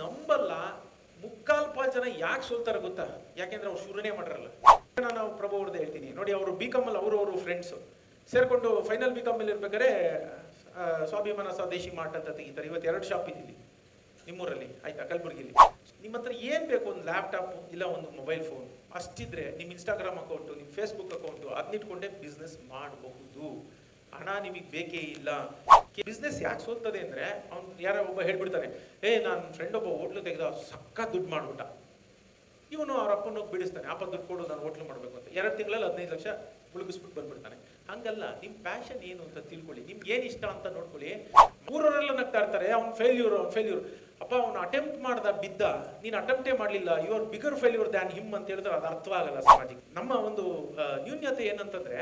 ನಂಬಲ್ಲ. ಮುಕ್ಕಾಲ್ ಪಾಲ್ ಜನ ಯಾಕೆ ಸೋಲ್ತಾರೆ ಗೊತ್ತಾ? ಯಾಕೆಂದ್ರೆ ಅವ್ರು ಶುರುನೇ ಮಾಡಿರಲ್ಲ. ನಾನು ಪ್ರಭು ಅವ್ರದ್ದು ಹೇಳ್ತೀನಿ. ನೋಡಿ, ಅವರು ಬಿ ಕಾಮಲ್ಲಿ ಅವರು ಅವರು ಫ್ರೆಂಡ್ಸು ಸೇರ್ಕೊಂಡು ಫೈನಲ್ ಬಿ ಕಾಮಲ್ಲಿ ಇರ್ಬೇಕಾದ್ರೆ ಸ್ವಾಭಿಮಾನ ಸ್ವದೇಶಿ ಮಾರ್ಟ್ ಅಂತ ತೆಗಿತಾರೆ. ಇವತ್ತು ಎರಡು ಶಾಪ್ ಇದ್ದೀವಿ ನಿಮ್ಮೂರಲ್ಲಿ. ಆಯ್ತಾ? ಕಲಬುರಗಿಲಿ. ನಿಮ್ಮ ಹತ್ರ ಏನು ಬೇಕು? ಒಂದು ಲ್ಯಾಪ್ಟಾಪ್ ಇಲ್ಲ ಒಂದು ಮೊಬೈಲ್ ಫೋನ್ ಅಷ್ಟಿದ್ರೆ ನಿಮ್ಮ ಇನ್ಸ್ಟಾಗ್ರಾಮ್ ಅಕೌಂಟು ನಿಮ್ಮ ಫೇಸ್ಬುಕ್ ಅಕೌಂಟು ಅದನ್ನಿಟ್ಕೊಂಡೇ ಬಿಸ್ನೆಸ್ ಮಾಡಬಹುದು. ಹಣ ನಿಮಗೆ ಬೇಕೇ ಇಲ್ಲ. ಬಿಸ್ನೆಸ್ ಯಾಕೆ ಸೋಲ್ತದೆ ಅಂದರೆ ಅವ್ನು ಯಾರೋ ಒಬ್ಬ ಹೇಳ್ಬಿಡ್ತಾನೆ, ಏ, ನಾನು ಫ್ರೆಂಡ್ ಒಬ್ಬ ಹೋಟ್ಲು ತೆಗೆದ ಸಕ್ಕ ದುಡ್ಡು ಮಾಡಿಬಿಟ್ಟ. ಇವನು ಅವ್ರ ಅಪ್ಪನ ಹೋಗಿ ಬಿಡಿಸ್ತಾನೆ, ಅಪ್ಪ ದುಡ್ಡು ಕೊಡು, ನಾನು ಹೋಟ್ಲು ಮಾಡಬೇಕು ಅಂತ. ಎರಡು ತಿಂಗಳಲ್ಲಿ ಹದಿನೈದು ಲಕ್ಷ ಮುಳುಗಿಸ್ಬಿಟ್ಟು ಬಂದ್ಬಿಡ್ತಾನೆ. ಹಂಗಲ್ಲ ನಿಮ್ಮ ಪ್ಯಾಷನ್ ಏನು ಅಂತ ತಿಳ್ಕೊಳ್ಳಿ, ನಿಮ್ಗೆ ಏನು ಇಷ್ಟ ಅಂತ ನೋಡ್ಕೊಳ್ಳಿ. ಊರವರೆಲ್ಲ ನಗ್ತಾ ಇರ್ತಾರೆ, ಅವ್ನು ಫೇಲ್ಯೂರ್ ಅವ್ನು ಫೇಲ್ಯೂರ್ ಅಪ್ಪ, ಅವನು ಅಟೆಂಪ್ಟ್ ಮಾಡ್ದ ಬಿದ್ದ, ನೀನು ಅಟೆಂಪ್ಟೇ ಮಾಡಲಿಲ್ಲ your bigger failure than him ಅಂತ ಹೇಳಿದ್ರೆ ಅದು ಅರ್ಥವಾಗಲ್ಲ ಸಮಾಜಕ್ಕೆ. ನಮ್ಮ ಒಂದು ನ್ಯೂನ್ಯತೆ ಏನಂತಂದ್ರೆ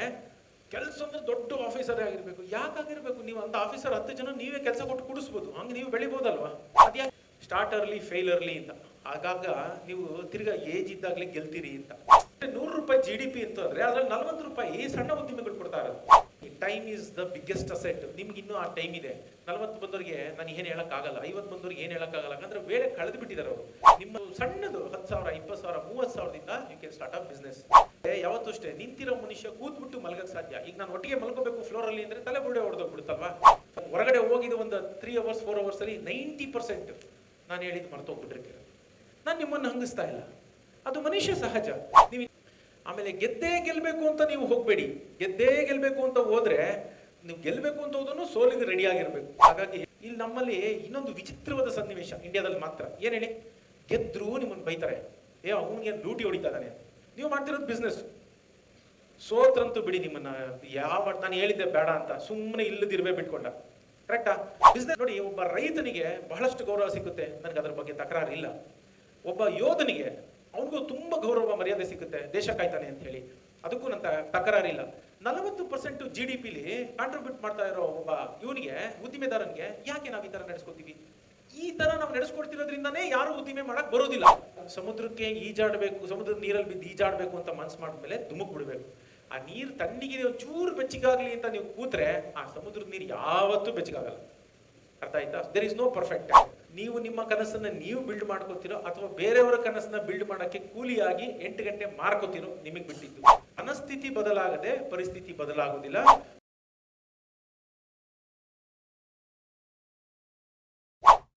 ಕೆಲಸ ಅಂದ್ರೆ ದೊಡ್ಡ ಆಫೀಸರ್ ಆಗಿರಬೇಕು. ಯಾಕಾಗಿರ್ಬೇಕು ನೀವು ಅಂತ ಆಫೀಸರ್ ಹತ್ತು ಜನ ನೀವೇ ಕೆಲಸ ಕೊಟ್ಟು ಕುಡಿಸ್ಬೋದು. ಹಂಗೆ ನೀವು ಬೆಳಿಬೋದಲ್ವಾ? ಅದ್ಯಾಕೆ? ಸ್ಟಾರ್ಟ್ ಅರ್ಲಿ ಫೇಲ್ ಅರ್ಲಿ ಅಂತ. ಆಗಾಗ ನೀವು ತಿರ್ಗಾ ಏಜ್ ಇದ್ದಾಗಲೇ ಗೆಲ್ತೀರಿ ಅಂತ. ನೂರು ರೂಪಾಯಿ ಜಿ ಡಿ ಪಿ ಅಂತಂದ್ರೆ ಅದ್ರಲ್ಲಿ ನಲ್ವತ್ತು ರೂಪಾಯಿ ಸಣ್ಣ ಉದ್ಯಮಿಗಳು ಕೊಡ್ತಾ ಇರೋದು. Time is the biggest asset ನಿಮ್ಗೆ ಇನ್ನೂ ಆ ಟೈಮ್ ಇದೆ. ನಲವತ್ತು ಬಂದವರಿಗೆ ನಾನು ಏನು ಹೇಳಕ್ಕಾಗಲ್ಲ. ಐವತ್ತು ಬಂದವರಿಗೆ ಏನು ಹೇಳಕ್ಕಾಗಲ್ಲ. ಯಾಕಂದ್ರೆ ವೇಳೆ ಕಳೆದು ಬಿಟ್ಟಿದ್ದಾರೆ ಅವರು. ನಿಮ್ಮ ಸಣ್ಣದು ಹತ್ತು ಸಾವಿರ, ಇಪ್ಪತ್ತು ಸಾವಿರ, ಮೂವತ್ತು ಸಾವಿರದಿಂದ you can start up business ಯಾವತ್ತೂ ಅಷ್ಟೇ, ನಿಂತಿರೋ ಮನುಷ್ಯ ಕೂತ್ಬಿಟ್ಟು ಮಲಗಕ್ಕೆ ಸಾಧ್ಯ. ಈಗ ನಾನು ಒಟ್ಟಿಗೆ ಮಲ್ಕೋಬೇಕು ಫ್ಲೋರ್ ಅಲ್ಲಿ ಅಂದ್ರೆ ತಲೆ ಬುಡೆ ಹೊಡೆದೋಗ್ಬಿಡುತ್ತಲ್ವಾ? ಹೊರಗಡೆ ಹೋಗಿದ್ದು ಒಂದು ತ್ರೀ ಅವರ್ಸ್ ಫೋರ್ ಅವರ್ಸ್ ಅಲ್ಲಿ ನೈಂಟಿ ಪರ್ಸೆಂಟ್ ನಾನು ಹೇಳಿದ್ದು ಮರ್ತೋಗ್ಬಿಟ್ಟಿರ್ತೀರ. ನಾನು ನಿಮ್ಮನ್ನು ಹಂಗಿಸ್ತಾ ಇಲ್ಲ. ಅದು ಮನುಷ್ಯ ಸಹಜ. ನೀವು ಆಮೇಲೆ ಗೆದ್ದೇ ಗೆಲ್ಬೇಕು ಅಂತ ನೀವು ಹೋಗ್ಬೇಡಿ. ಗೆದ್ದೇ ಗೆಲ್ಬೇಕು ಅಂತ ಹೋದ್ರೆ ನೀವು ಗೆಲ್ಬೇಕು ಅಂತ ಹೋದನು ಸೋಲಿಗೆ ರೆಡಿ ಆಗಿರ್ಬೇಕು. ಹಾಗಾಗಿ ಇಲ್ಲಿ ನಮ್ಮಲ್ಲಿ ಇನ್ನೊಂದು ವಿಚಿತ್ರವಾದ ಸನ್ನಿವೇಶ ಇಂಡಿಯಾದಲ್ಲಿ ಮಾತ್ರ. ಏನ್ ಹೇಳಿ? ಗೆದ್ರು ನಿಮ್ಮನ್ನು ಬೈತಾರೆ. ಏ, ಅವನಿಗೆ ಲೂಟಿ ಹೊಡಿತಾ ನೀವು ಮಾಡ್ತಿರೋದು ಬಿಸ್ನೆಸ್ ಸೋತ್ರಂತೂ ಬಿಡಿ ನಿಮ್ಮನ್ನ. ಯಾವ ನಾನು ಹೇಳಿದ್ದೆ ಬೇಡ ಅಂತ. ಸುಮ್ಮನೆ ಇಲ್ಲದಿರ್ಬೇ ಬಿಟ್ಕೊಂಡ. ಕರೆಕ್ಟಾ ಬಿಸ್ನೆಸ್ ನೋಡಿ, ಒಬ್ಬ ರೈತನಿಗೆ ಬಹಳಷ್ಟು ಗೌರವ ಸಿಗುತ್ತೆ ನನಗೆ ಅದ್ರ ಬಗ್ಗೆ ತಕರಾರು ಇಲ್ಲ ಒಬ್ಬ ಯೋಧನಿಗೆ ಅವನಿಗೂ ತುಂಬ ಗೌರವ ಮರ್ಯಾದೆ ಸಿಗುತ್ತೆ, ದೇಶ ಕಾಯ್ತಾನೆ ಅಂತ ಹೇಳಿ. ಅದಕ್ಕೂ ನನ್ನ ತಕರಾರಿಲ್ಲ. ನಲವತ್ತು percent G D P contribute ಮಾಡ್ತಾ ಇರೋ ಒಬ್ಬ ಇವನಿಗೆ, ಉದ್ದಿಮೆದಾರನಿಗೆ ಯಾಕೆ ನಾವು ಈ ತರ ನಡೆಸ್ಕೊತೀವಿ? ಈ ತರ ನಾವು ನಡೆಸ್ಕೊಡ್ತಿರೋದ್ರಿಂದಾನೇ ಯಾರು ಉದ್ದಿಮೆ ಮಾಡಕ್ ಬರೋದಿಲ್ಲ. ಸಮುದ್ರಕ್ಕೆ ಈಜಾಡ್ಬೇಕು, ಸಮುದ್ರದ ನೀರಲ್ಲಿ ಬಿದ್ದು ಈಜಾಡ್ಬೇಕು ಅಂತ ಮನ್ಸು ಮಾಡಿದ್ಮೇಲೆ ಧುಮುಕ್ ಬಿಡಬೇಕು. ಆ ನೀರು ತಣ್ಣಿಗೆ ಚೂರು ಬೆಚ್ಚಗಾಗ್ಲಿ ಅಂತ ನೀವು ಕೂತ್ರೆ ಆ ಸಮುದ್ರದ ನೀರು ಯಾವತ್ತೂ ಬೆಚ್ಚಗಾಗಲ್ಲ. ಅರ್ಥ ಆಯ್ತಾ? ದೇರ್ ಇಸ್ ನೋ ಪರ್ಫೆಕ್ಟ್ ನೀವು ನಿಮ್ಮ ಕನಸನ್ನ ನೀವು ಬಿಲ್ಡ್ ಮಾಡ್ಕೋತಿರೋ ಅಥವಾ ಬೇರೆಯವರ ಕನಸನ್ನ ಬಿಲ್ಡ್ ಮಾಡೋಕ್ಕೆ ಕೂಲಿಯಾಗಿ ಎಂಟು ಗಂಟೆ ಮಾರ್ಕೋತಿರೋ ನಿಮಗೆ ಬಿಟ್ಟಿದ್ದು. ಮನಸ್ಥಿತಿ ಬದಲಾಗದೆ ಪರಿಸ್ಥಿತಿ ಬದಲಾಗುವುದಿಲ್ಲ.